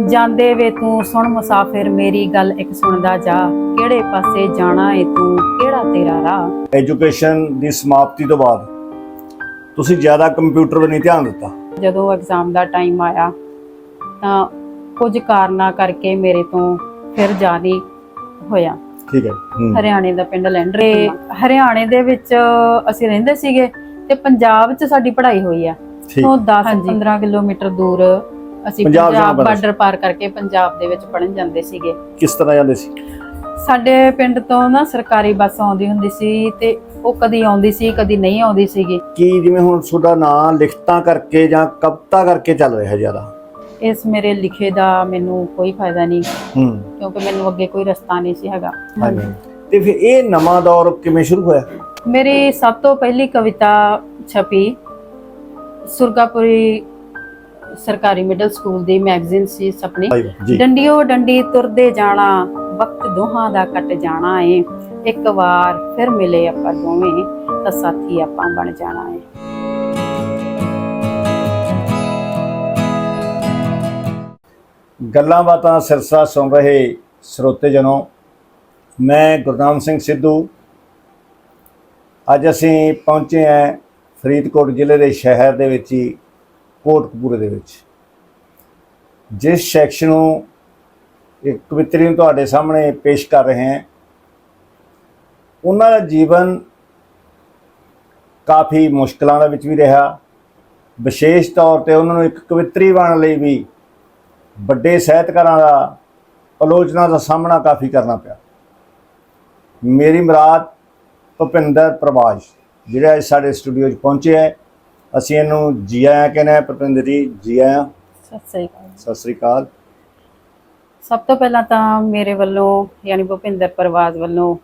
ਜਾਂਦੇ ਵੇ ਤੂੰ ਸੁਣ ਮੁਸਾਫਿਰ ਮੇਰੀ ਗੱਲ ਇੱਕ ਸੁਣਦਾ ਜਾ। ਕਿਹੜੇ ਪਾਸੇ ਜਾਣਾ ਏ ਤੂੰ ਕਿਹੜਾ ਤੇਰਾ ਰਾਹ? ਐਜੂਕੇਸ਼ਨ ਦੀ ਸਮਾਪਤੀ ਤੋਂ ਬਾਅਦ ਤੁਸੀਂ ਜ਼ਿਆਦਾ ਕੰਪਿਊਟਰ ਵੱਲ ਨਹੀਂ ਧਿਆਨ ਦਿੱਤਾ। ਜਦੋਂ ਐਗਜ਼ਾਮ ਦਾ ਟਾਈਮ ਆਇਆ ਤਾਂ ਕੁਝ ਕਾਰਨਾਂ ਕਰਕੇ ਮੇਰੇ ਤੋਂ ਫਿਰ ਜਾ ਨਹੀਂ ਹੋਇਆ। ਠੀਕ ਹੈ ਹਰਿਆਣੇ ਦਾ ਪਿੰਡ ਲੈਂਡਰੇ ਹਰਿਆਣੇ ਦੇ ਵਿੱਚ ਅਸੀਂ ਰਹਿੰਦੇ ਸੀਗੇ ਤੇ ਪੰਜਾਬ 'ਚ ਸਾਡੀ ਪੜ੍ਹਾਈ ਹੋਈ ਆ। ਤੋਂ 10 15 ਕਿਲੋਮੀਟਰ ਦੂਰ ਅਸੀਂ ਪੰਜਾਬ ਪੰਜਾਬ ਬਾਰਡਰ ਪਾਰ ਕਰਕੇ ਪੰਜਾਬ ਦੇ ਵਿੱਚ ਪੜਨ ਜਾਂਦੇ ਸੀਗੇ। ਕਿਸ ਤਰ੍ਹਾਂ ਜਾਂਦੇ ਸੀ? ਸਾਡੇ ਪਿੰਡ ਤੋਂ ਨਾ ਸਰਕਾਰੀ ਬੱਸ ਆਉਂਦੀ ਹੁੰਦੀ ਸੀ ਤੇ ਉਹ ਕਦੀ ਆਉਂਦੀ ਸੀ ਕਦੀ ਨਹੀਂ ਆਉਂਦੀ ਸੀਗੀ। ਕੀ ਜਿਵੇਂ ਹੁਣ ਤੁਹਾਡਾ ਨਾਂ ਲਿਖਤਾਂ ਕਰਕੇ ਜਾਂ ਕਵਿਤਾ ਕਰਕੇ ਚੱਲ ਰਿਹਾ ਜ਼ਿਆਦਾ? ਇਸ ਮੇਰੇ ਲਿਖੇ ਦਾ ਮੈਨੂੰ ਕੋਈ ਫਾਇਦਾ ਨਹੀਂ ਹੂੰ। ਕਿਉਂਕਿ ਮੈਨੂੰ ਅੱਗੇ ਕੋਈ ਰਸਤਾ ਨਹੀਂ ਸੀ ਹੈਗਾ। ਹਾਂਜੀ। ਤੇ ਫਿਰ ਇਹ ਨਵਾਂ ਦੌਰ ਕਿਵੇਂ ਸ਼ੁਰੂ ਹੋਇਆ? ਮੇਰੀ ਸਭ ਤੋਂ ਪਹਿਲੀ ਕਵਿਤਾ ਛਪੀ ਸੁਰਗਾਪੁਰੀ ਸਰਕਾਰੀ ਮਿਡਲ ਸਕੂਲ ਦੀ ਮੈਗਜ਼ੀਨ ਸੀ ਸਪਨੇ। ਡੰਡੀਓ ਡੰਡੀ ਤੁਰਦੇ ਜਾਣਾ ਵਕਤ ਦੋਹਾਂ ਦਾ ਕੱਟ ਜਾਣਾ ਏ। ਇੱਕ ਵਾਰ ਫਿਰ ਮਿਲੇ ਆਪਾਂ ਦੋਵੇਂ ਤਾਂ ਸਾਥੀ ਆਪਾਂ ਬਣ ਜਾਣਾ ਏ। ਗੱਲਾਂ ਬਾਤਾਂ ਸਿਰਸਾ ਸੁਣ ਰਹੇ ਸਰੋਤੇ ਜਨੋ ਮੈਂ ਗੁਰਨਾਮ ਸਿੰਘ ਸਿੱਧੂ। ਅੱਜ ਅਸੀਂ ਪਹੁੰਚੇ ਹਾਂ ਫਰੀਦਕੋਟ ਜ਼ਿਲ੍ਹੇ ਦੇ ਸ਼ਹਿਰ ਦੇ ਵਿੱਚ ਹੀ ਕੋਟਕਪੂਰੇ ਦੇ ਵਿੱਚ। ਜਿਸ ਸੈਕਸ਼ਨ ਨੂੰ ਇੱਕ ਕਵਿਤਰੀ ਨੂੰ ਤੁਹਾਡੇ ਸਾਹਮਣੇ ਪੇਸ਼ ਕਰ ਰਹੇ ਹਾਂ, ਉਹਨਾਂ ਦਾ ਜੀਵਨ ਕਾਫੀ ਮੁਸ਼ਕਲਾਂ ਦੇ ਵਿੱਚ ਵੀ ਰਿਹਾ। ਵਿਸ਼ੇਸ਼ ਤੌਰ ਤੇ ਉਹਨਾਂ ਨੂੰ ਇੱਕ ਕਵਿਤਰੀ ਬਣਨ ਲਈ ਵੀ ਵੱਡੇ ਸਾਹਿਤਕਾਰਾਂ ਦਾ, ਆਲੋਚਨਾ ਦਾ ਸਾਹਮਣਾ ਕਾਫੀ ਕਰਨਾ ਪਿਆ। ਮੇਰੀ ਮੁਰਾਦ ਭੁਪਿੰਦਰ ਪ੍ਰਵਾਜ ਜਿਹੜਾ ਅੱਜ ਸਾਡੇ ਸਟੂਡੀਓ 'ਚ ਪਹੁੰਚਿਆ ਹੈ। ਅਸੀਂ ਇਹਨੂੰ ਜੀ ਆਇਆਂ ਕਹਿੰਦੇ ਹਾਂ ਭੁਪਿੰਦਰ ਜੀ? ਜੀ ਆਇਆਂ। ਸਤਿ ਸ੍ਰੀ ਅਕਾਲ ਸਤਿ ਸ੍ਰੀ ਅਕਾਲ। ਸਭ ਤੋਂ ਪਹਿਲਾਂ ਤਾਂ ਮੇਰੇ ਵੱਲੋਂ ਯਾਨੀ ਭੁਪਿੰਦਰ ਪਰਵਾਜ਼ ਵੱਲੋਂ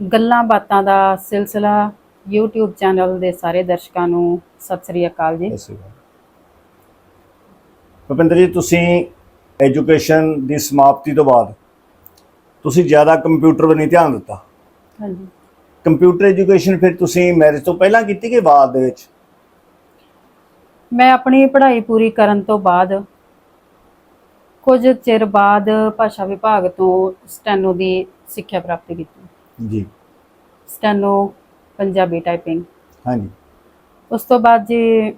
ਗੱਲਾਂ ਬਾਤਾਂ ਦਾ ਸਿਲਸਿਲਾ YouTube ਚੈਨਲ ਦੇ ਸਾਰੇ ਦਰਸ਼ਕਾਂ ਨੂੰ ਸਤਿ ਸ੍ਰੀ ਅਕਾਲ ਜੀ। ਸਤਿ ਸ੍ਰੀ ਅਕਾਲ। ਭੁਪਿੰਦਰ ਜੀ ਤੁਸੀਂ ਐਜੂਕੇਸ਼ਨ ਦੀ ਸਮਾਪਤੀ ਤੋਂ ਬਾਅਦ ਤੁਸੀਂ ਜ਼ਿਆਦਾ ਕੰਪਿਊਟਰ ਵੱਲ ਨਹੀਂ ਧਿਆਨ ਦਿੱਤਾ। ਹਾਂਜੀ। ਕੰਪਿਊਟਰ ਐਜੂਕੇਸ਼ਨ ਫਿਰ ਤੁਸੀਂ ਮੈਰਿਜ ਤੋਂ ਪਹਿਲਾਂ ਕੀਤੀ ਕਿ ਬਾਅਦ ਦੇ ਵਿੱਚ? ਮੈਂ ਆਪਣੀ ਪੜ੍ਹਾਈ ਪੂਰੀ ਕਰਨ ਤੋਂ ਬਾਅਦ ਕੁਝ ਚਿਰ ਬਾਅਦ ਭਾਸ਼ਾ ਵਿਭਾਗ ਤੋਂ ਸਟੈਨੋ ਦੀ ਸਿੱਖਿਆ ਪ੍ਰਾਪਤ ਕੀਤੀ। ਜੀ। Steno Punjabi typing. ਹਾਂਜੀ। ਉਸ ਤੋਂ ਬਾਅਦ ਜੀ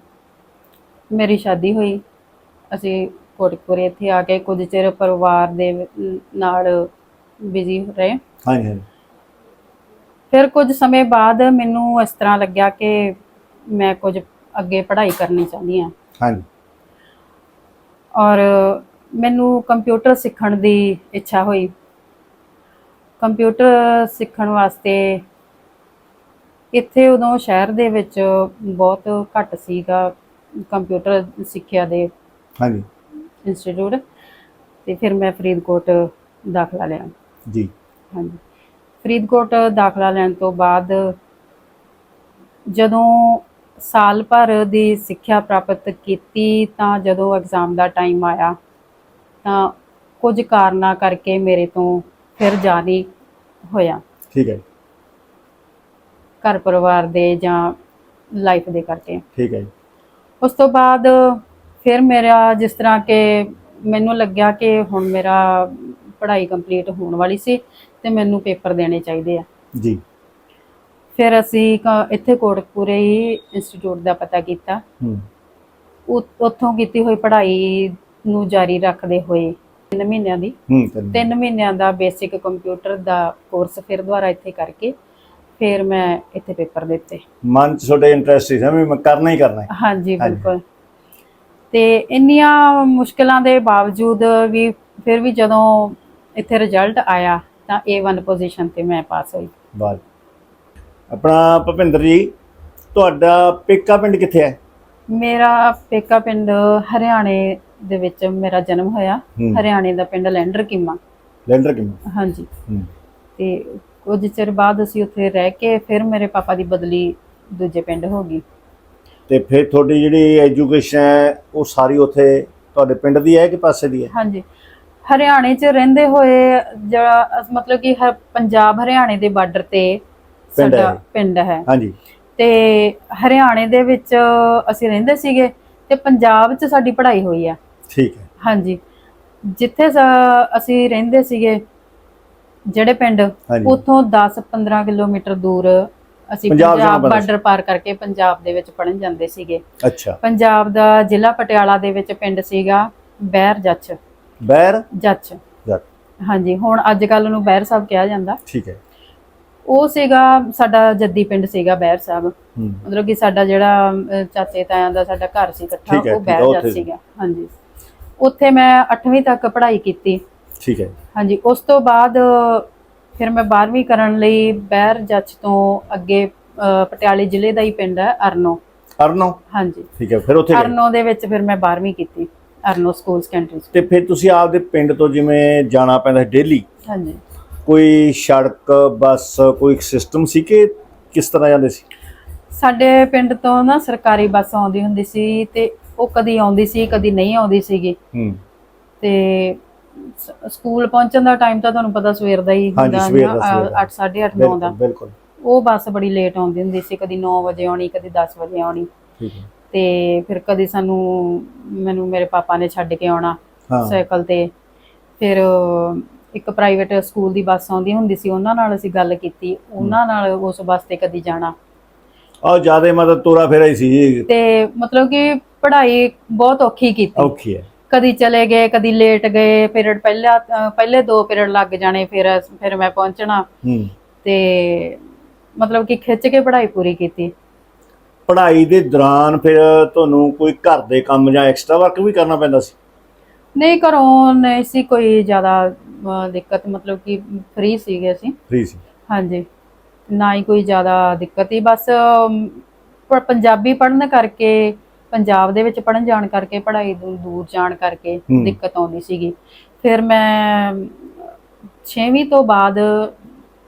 ਮੇਰੀ ਸ਼ਾਦੀ ਹੋਈ। ਅਸੀਂ ਕੋਟਕਪੁਰੇ ਇੱਥੇ ਆ ਕੇ ਕੁਝ ਚਿਰ ਪਰਿਵਾਰ ਦੇ ਨਾਲ ਬਿਜ਼ੀ ਰਹੇ। ਹਾਂਜੀ ਹਾਂਜੀ। ਫਿਰ ਕੁਝ ਸਮੇਂ ਬਾਅਦ ਮੈਨੂੰ ਇਸ ਤਰ੍ਹਾਂ ਲੱਗਿਆ ਕਿ ਮੈਂ ਕੁਝ ਅੱਗੇ ਪੜ੍ਹਾਈ ਕਰਨੀ ਚਾਹੁੰਦੀ ਹਾਂ। ਹਾਂਜੀ। ਔਰ ਮੈਨੂੰ ਕੰਪਿਊਟਰ ਸਿੱਖਣ ਦੀ ਇੱਛਾ ਹੋਈ। ਕੰਪਿਊਟਰ ਸਿੱਖਣ ਵਾਸਤੇ ਇੱਥੇ ਉਦੋਂ ਸ਼ਹਿਰ ਦੇ ਵਿੱਚ ਬਹੁਤ ਘੱਟ ਸੀਗਾ ਕੰਪਿਊਟਰ ਸਿੱਖਿਆ ਦੇ ਹਾਂਜੀ। ਇੰਸਟੀਚਿਊਟ ਤੇ ਫਿਰ ਮੈਂ ਫਰੀਦਕੋਟ ਦਾਖਲਾ ਲਿਆ। ਜੀ। ਹਾਂਜੀ। ਫਰੀਦਕੋਟ ਦਾਖਲਾ ਲੈਣ ਤੋਂ ਬਾਅਦ ਜਦੋਂ ਸਾਲ ਭਰ ਦੀ ਸਿੱਖਿਆ ਪ੍ਰਾਪਤ ਕੀਤੀ ਤਾਂ ਜਦੋਂ ਐਗਜ਼ਾਮ ਦਾ ਟਾਈਮ ਆਇਆ ਤਾਂ ਕੁਝ ਕਾਰਨਾਂ ਕਰਕੇ ਮੇਰੇ ਤੋਂ ਫਿਰ ਜਾ ਨਹੀਂ ਹੋਇਆ। ਠੀਕ ਹੈ ਘਰ ਪਰਿਵਾਰ ਦੇ ਜਾਂ ਲਾਈਫ ਦੇ ਕਰਕੇ। ਠੀਕ ਹੈ ਉਸ ਤੋਂ ਬਾਅਦ ਫਿਰ ਮੇਰਾ ਜਿਸ ਤਰ੍ਹਾਂ ਕਿ ਮੈਨੂੰ ਲੱਗਿਆ ਕਿ ਹੁਣ ਮੇਰਾ ਪੜ੍ਹਾਈ ਕੰਪਲੀਟ ਹੋਣ ਵਾਲੀ ਸੀ ਤੇ ਮੈਨੂੰ ਪੇਪਰ ਦੇਣੇ ਚਾਹੀਦੇ ਆ। ਜੀ। ਫਿਰ ਅਸੀਂ ਕ- ਇੱਥੇ ਕੋਟਕਪੂਰੇ ਹੀ ਇੰਸਟੀਚਿਊਟ ਦਾ ਪਤਾ ਕੀਤਾ। ਹੂੰ। ਉ- ਉੱਥੋਂ ਕੀਤੀ ਹੋਈ ਪੜ੍ਹਾਈ ਨੂੰ ਜਾਰੀ ਰੱਖਦੇ ਹੋਏ 3 ਮਹੀਨਿਆਂ ਦੀ। ਹੂੰ ਤਿੰਨ। 3 ਮਹੀਨਿਆਂ ਦਾ ਬੇਸਿਕ ਕੰਪਿਊਟਰ ਦਾ ਕੋਰਸ ਫਿਰ ਦੁਬਾਰਾ ਇੱਥੇ ਕਰਕੇ ਫਿਰ ਮੈਂ ਇੱਥੇ ਪੇਪਰ ਦਿੱਤੇ। ਮਨ ਚ ਤੁਹਾਡੇ ਇੰਟਰਸਟ ਸੀ ਵੀ ਮੈਂ ਕਰਨਾ ਹੀ ਕਰਨਾ ਹੈ। ਹਾਂਜੀ ਹਾਂਜੀ। ਬਿਲਕੁਲ। ਤੇ ਇੰਨੀਆਂ ਮੁਸ਼ਕਲਾਂ ਦੇ ਬਾਵਜੂਦ ਵੀ ਫਿਰ ਵੀ ਜਦੋਂ ਇੱਥੇ ਰਿਜ਼ਲਟ ਆਇਆ ਤਾਂ A1 ਪੋਜੀਸ਼ਨ ਤੇ ਮੈਂ ਪਾਸ ਹੋਈ। ਬਾਤ ਆਪਣਾ ਭੁਪਿੰਦਰ ਜੀ ਤੁਹਾਡਾ ਪੇਕਾ ਪਿੰਡ ਕਿੱਥੇ ਹੈ? ਮੇਰਾ ਪੇਕਾ ਪਿੰਡ ਹਰਿਆਣੇ ਦੇ ਵਿੱਚ ਮੇਰਾ ਜਨਮ ਹੋਇਆ। ਹਰਿਆਣੇ ਦਾ ਪਿੰਡ ਲੈਂਡਰ ਕੀਮਾ। ਲੈਂਡਰ ਕਿੰਨਾ ਹਾਂਜੀ। ਤੇ ਕੁਝ ਚਿਰ ਬਾਅਦ ਅਸੀਂ ਉੱਥੇ ਰਹਿ ਕੇ ਫਿਰ ਮੇਰੇ ਪਾਪਾ ਦੀ ਬਦਲੀ ਦੂਜੇ ਪਿੰਡ ਹੋ ਗਈ। ਤੇ ਫਿਰ ਤੁਹਾਡੀ ਜਿਹੜੀ ਐਜੂਕੇਸ਼ਨ ਹੈ ਉਹ ਸਾਰੀ ਉੱਥੇ ਤੁਹਾਡੇ ਪਿੰਡ ਦੀ ਹੈ ਕਿ ਪਾਸੇ ਦੀ ਹੈ? ਹਾਂਜੀ। ਹਰਿਆਣੇ 'ਚ ਰਹਿੰਦੇ ਹੋਏ ਜਿਹੜਾ ਮਤਲਬ ਕਿ ਪੰਜਾਬ ਹਰਿਆਣੇ ਦੇ ਬਾਰਡਰ ਤੇ ਪਿੰਡ ਸਾਡਾ ਹੈ। ਪਿੰਡ ਹੈ। ਹਾਂਜੀ। ਤੇ ਹਰਿਆਣੇ ਦੇ ਵਿੱਚ ਅਸੀਂ ਰਹਿੰਦੇ ਸੀਗੇ ਤੇ ਪੰਜਾਬ 'ਚ ਸਾਡੀ ਪੜ੍ਹਾਈ ਹੋਈ ਆ। ਠੀਕ ਹੈ। ਹਾਂਜੀ। ਜਿੱਥੇ ਅਸੀਂ ਰਹਿੰਦੇ ਸੀਗੇ ਜਿਹੜੇ ਪਿੰਡ ਉੱਥੋਂ 10-15 ਕਿਲੋਮੀਟਰ ਦੂਰ ਅਸੀਂ ਪੰਜਾਬ। ਬਾਰਡਰ ਪਾਰ ਕਰਕੇ ਪੰਜਾਬ ਦੇ ਵਿੱਚ ਪੜਨ ਜਾਂਦੇ ਸੀਗੇ। ਅੱਛਾ। ਪੰਜਾਬ ਦਾ ਜ਼ਿਲ੍ਹਾ ਪਟਿਆਲਾ ਦੇ ਵਿੱਚ ਪਿੰਡ ਸੀਗਾ ਬਹਿਰ ਜੱਚ ਬੈਰ ਜੱਚ ਹਾਂਜੀ। ਹੁਣ ਅੱਜ ਕੱਲ ਨੂੰ ਬਹਿਰ ਸਾਹਿਬ ਕਿਹਾ ਜਾਂਦਾ। ਠੀਕ ਹੈ। ਉਹ ਸੀਗਾ ਸਾਡਾ ਜੱਦੀ ਪਿੰਡ ਸੀਗਾ ਬਹਿਰ ਸਾਹਿਬ। ਮਤਲਬ ਕਿ ਸਾਡਾ ਜਿਹੜਾ ਚਾਚੇ ਤਾਇਆਂ ਦਾ ਸਾਡਾ ਘਰ ਸੀ ਇਕੱਠਾ ਉਹ ਬਹਿਰ ਸੀ। ਸੀਗਾ। ਹਾਂਜੀ। ਉੱਥੇ ਮੈਂ 8ਵੀਂ ਤੱਕ ਪੜ੍ਹਾਈ ਕੀਤੀ। ਠੀਕ ਹੈ। ਹਾਂਜੀ ਉਸ ਤੋਂ ਬਾਅਦ ਫਿਰ ਮੈਂ 12ਵੀਂ ਕਰਨ ਲਈ ਬਹਿਰ ਜੱਜ ਤੋਂ ਅੱਗੇ ਪਟਿਆਲੇ ਜ਼ਿਲ੍ਹੇ ਦਾ ਹੀ ਪਿੰਡ ਹੈ ਅਰਨੋ। ਅਰਨੋ? ਹਾਂਜੀ। ਠੀਕ ਹੈ ਫਿਰ ਉੱਥੇ ਅਰਨੋ ਦੇ ਵਿੱਚ ਫਿਰ ਮੈਂ 12ਵੀਂ ਕੀਤੀ ਅਰਨੋ ਸਕੂਲ ਸੈਕੰਡਰੀ ਤੇ ਫਿਰ ਤੁਸੀਂ ਆਪਦੇ ਪਿੰਡ ਤੋਂ ਜਿਵੇਂ ਜਾਣਾ ਪੈਂਦਾ ਡੇਲੀ? ਹਾਂਜੀ। ਕੋਈ ਸੜਕ ਬੱਸ ਕੋਈ ਸਿਸਟਮ ਸੀ ਕਿ ਕਿਸ ਤਰ੍ਹਾਂ ਜਾਂਦੇ ਸੀ? ਸਾਡੇ ਪਿੰਡ ਤੋਂ ਨਾ ਸਰਕਾਰੀ ਬੱਸ ਆਉਂਦੀ ਹੁੰਦੀ ਸੀ ਤੇ ਉਹ ਕਦੀ ਆਉਂਦੀ ਸੀ ਕਦੀ ਨਹੀਂ ਆਉਂਦੀ ਸੀਗੀ। ਹੂੰ। ਤੇ ਸ- ਸਕੂਲ ਪਹੁੰਚਣ ਦਾ ਟਾਈਮ ਤਾਂ ਤੁਹਾਨੂੰ ਪਤਾ ਸਵੇਰ ਦਾ ਹੀ ਹਾਂਜੀ, ਸਵੇਰ ਦਾ, ਸਵੇਰ ਦਾ। 8 8:30 9 ਦਾ। ਬਿਲਕੁਲ ਉਹ ਬੱਸ ਬੜੀ ਲੇਟ ਆਉਂਦੀ ਹੁੰਦੀ ਸੀ ਕਦੀ 9 ਵਜੇ ਆਉਣੀ ਕਦੀ 10 ਵਜੇ ਆਉਣੀ। ਠੀਕ ਹੈ। ਤੇ ਫਿਰ ਕਦੀ ਸਾਨੂੰ ਮੈਨੂੰ ਮੇਰੇ ਪਾਪਾ ਨੇ ਛੱਡ ਕੇ ਆਉਣਾ ਹਾਂ। ਸਾਈਕਲ ਤੇ। ਫਿਰ ਇੱਕ ਪ੍ਰਾਈਵੇਟ ਸਕੂਲ ਦੀ ਬੱਸ ਆਉਂਦੀ ਹੁੰਦੀ ਸੀ ਉਹਨਾਂ ਨਾਲ ਅਸੀਂ ਗੱਲ ਕੀਤੀ। ਉਹਨਾਂ ਨਾਲ ਉਸ ਬੱਸ ਤੇ ਕਦੀ ਜਾਣਾ। ਆ ਜ਼ਿਆਦਾ ਮਤਲਬ ਤੋਰਾ ਫੇਰਾ ਹੀ ਸੀ। ਤੇ ਮਤਲਬ ਕਿ ਪੜ੍ਹਾਈ ਬਹੁਤ ਔਖੀ ਕੀਤੀ। ਔਖੀ ਹੈ। ਕਦੀ ਚਲੇ ਗਏ ਕਦੀ ਲੇਟ ਗਏ ਪੀਰੀਅਡ ਪਹਿਲਾ ਪਹਿਲੇ ਦੋ ਪੀਰੀਅਡ ਲੱਗ ਜਾਣੇ ਫਿਰ ਫਿਰ ਮੈਂ ਪਹੁੰਚਣਾ। ਤੇ ਮਤਲਬ ਕਿ ਖਿੱਚ ਕੇ ਪੜ੍ਹਾਈ ਪੂਰੀ ਕੀਤੀ। ਪੜ੍ਹਾਈ ਦੇ ਦੌਰਾਨ ਫਿਰ ਤੁਹਾਨੂੰ ਕੋਈ ਘਰ ਦੇ ਕੰਮ ਜਾਂ ਐਕਸਟਰਾ ਵਰਕ ਵੀ ਕਰਨਾ ਪੈਂਦਾ ਸੀ? ਨਹੀਂ ਘਰੋਂ ਨਹੀਂ ਸੀ ਕੋਈ ਜ਼ਿਆਦਾ ਦਿੱਕਤ ਮਤਲਬ ਕਿ ਫ੍ਰੀ ਸੀਗੇ ਅਸੀਂ। ਫ੍ਰੀ ਸੀ। ਹਾਂਜੀ। ਨਾ ਹੀ ਕੋਈ ਜ਼ਿਆਦਾ ਦਿੱਕਤ ਹੀ ਬਸ ਅਮ, ਪ- ਪੰਜਾਬੀ ਪੜ੍ਹਨ ਕਰਕੇ ਪੰਜਾਬ ਦੇ ਵਿੱਚ ਪੜ੍ਹਨ ਜਾਣ ਕਰਕੇ ਪੜ੍ਹਾਈ ਦੂ- ਦੂਰ ਜਾਣ ਕਰਕੇ। ਦਿੱਕਤ ਆਉਂਦੀ ਸੀਗੀ। ਫਿਰ ਮੈਂ 6ਵੀਂ ਤੋਂ ਬਾਅਦ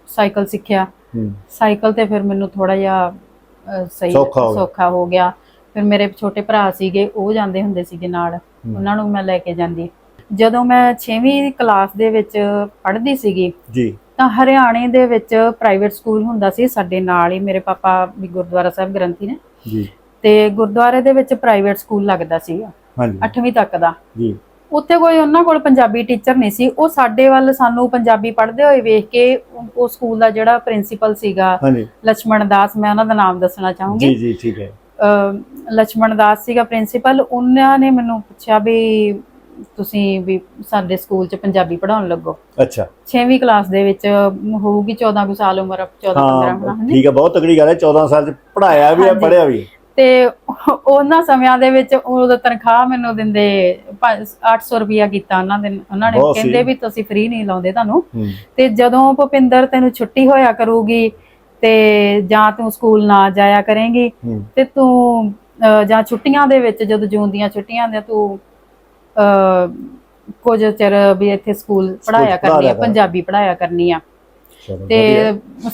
ਸਾਈਕਲ ਸਿੱਖਿਆ। ਸਾਈਕਲ ਤੇ ਫਿਰ ਮੈਨੂੰ ਥੋੜਾ ਜਿਹਾ ਸਹੀ। ਸੌਖਾ ਹੋ ਗਿਆ। ਫਿਰ ਮੇਰੇ ਛੋਟੇ ਭਰਾ ਸੀਗੇ ਉਹ ਜਾਂਦੇ ਹੁੰਦੇ ਸੀਗੇ ਨਾਲ। ਉਹਨਾਂ ਨੂੰ ਮੈਂ ਲੈ ਕੇ ਜਾਂਦੀ। ਜਦੋਂ ਮੈਂ 6ਵੀਂ ਕਲਾਸ ਦੇ ਵਿੱਚ ਪੜ੍ਹਦੀ ਸੀਗੀ ਜੀ। ਤਾਂ ਹਰਿਆਣੇ ਦੇ ਵਿੱਚ ਪ੍ਰਾਈਵੇਟ ਸਕੂਲ ਹੁੰਦਾ ਸੀ ਸਾਡੇ ਨਾਲ ਹੀ ਮੇਰੇ ਪਾਪਾ ਵੀ ਗੁਰਦੁਆਰਾ ਸਾਹਿਬ ਗ੍ਰੰਥੀ ਨੇ। ਜੀ। ਤੇ ਗੁਰਦੁਆਰੇ ਦੇ ਵਿੱਚ ਪ੍ਰਾਈਵੇਟ ਸਕੂਲ ਲੱਗਦਾ ਸੀ ਹਾਂਜੀ। 8ਵੀਂ ਤੱਕ ਦਾ। ਜੀ। ਉੱਥੇ ਕੋਈ ਉਹਨਾਂ ਕੋਲ ਪੰਜਾਬੀ ਟੀਚਰ ਨਹੀਂ ਸੀ। ਉਹ ਸਾਡੇ ਵੱਲ ਸਾਨੂੰ ਪੰਜਾਬੀ ਪੜ੍ਹਦੇ ਹੋਏ ਵੇਖ ਕੇ ਉਹ ਸਕੂਲ ਦਾ ਜਿਹੜਾ ਪ੍ਰਿੰਸੀਪਲ ਸੀਗਾ ਲక్ష్మణ ਦਾਸ ਮੈਂ ਉਹਨਾਂ ਦਾ ਨਾਮ ਦੱਸਣਾ ਚਾਹੂੰਗੀ। ਜੀ ਜੀ ਠੀਕ ਹੈ। ਲక్ష్మణ ਦਾਸ ਸੀਗਾ ਪ੍ਰਿੰਸੀਪਲ ਉਹਨਾਂ ਨੇ ਮੈਨੂੰ ਪੁੱਛਿਆ ਵੀ ਤੁਸੀਂ ਵੀ ਸਾਡੇ ਸਕੂਲ 'ਚ ਪੰਜਾਬੀ ਪੜਾਉਣ ਲੱਗੋ। ਅੱਛਾ। 6ਵੀਂ ਕਲਾਸ ਦੇ ਵਿੱਚ ਹੋਊਗੀ 14 ਕੁ ਸਾਲ ਉਮਰ 14 15 ਹਾਂ ਠੀਕ ਹੈ ਬਹੁਤ ਤਕੜੀ ਗੱਲ ਹੈ 14 ਸਾਲ 'ਚ ਪੜਾਇਆ ਵੀ ਹੈ ਪੜਿਆ ਵੀ ਤੇ ਉਹਨਾਂ ਸਮਿਆਂ ਦੇ ਵਿੱਚ ਉਹਦਾ ਤਨਖਾਹ ਮੈਨੂੰ ਦਿੰਦੇ 800 ਰੁਪਿਆ ਕੀਤਾ ਉਹਨਾਂ ਦੇ ਉਹਨਾਂ ਨੇ ਕਹਿੰਦੇ ਵੀ ਤੁਸੀਂ ਫ੍ਰੀ ਨਹੀਂ ਲਾਉਂਦੇ ਤੁਹਾਨੂੰ। ਤੇ ਜਦੋਂ ਭੁਪਿੰਦਰ ਤੈਨੂੰ ਛੁੱਟੀ ਹੋਇਆ ਕਰੂਗੀ ਤੇ ਜਾਂ ਤੂੰ ਸਕੂਲ ਨਾ ਜਾਇਆ ਕਰੇਂਗੀ ਤੇ ਤੂੰ ਜਾਂ ਛੁੱਟੀਆਂ ਦੇ ਵਿੱਚ ਜਦੋਂ ਜੂਨ ਦੀਆਂ ਛੁੱਟੀਆਂ ਦੇ ਤੂੰ ਕੁਝ ਚਿਰ ਵੀ ਇੱਥੇ ਸਕੂਲ ਪੜਾਇਆ ਕਰਨੀ ਆ। ਪੰਜਾਬੀ ਪੜਾਇਆ ਕਰਨੀ ਆ ਤੇ।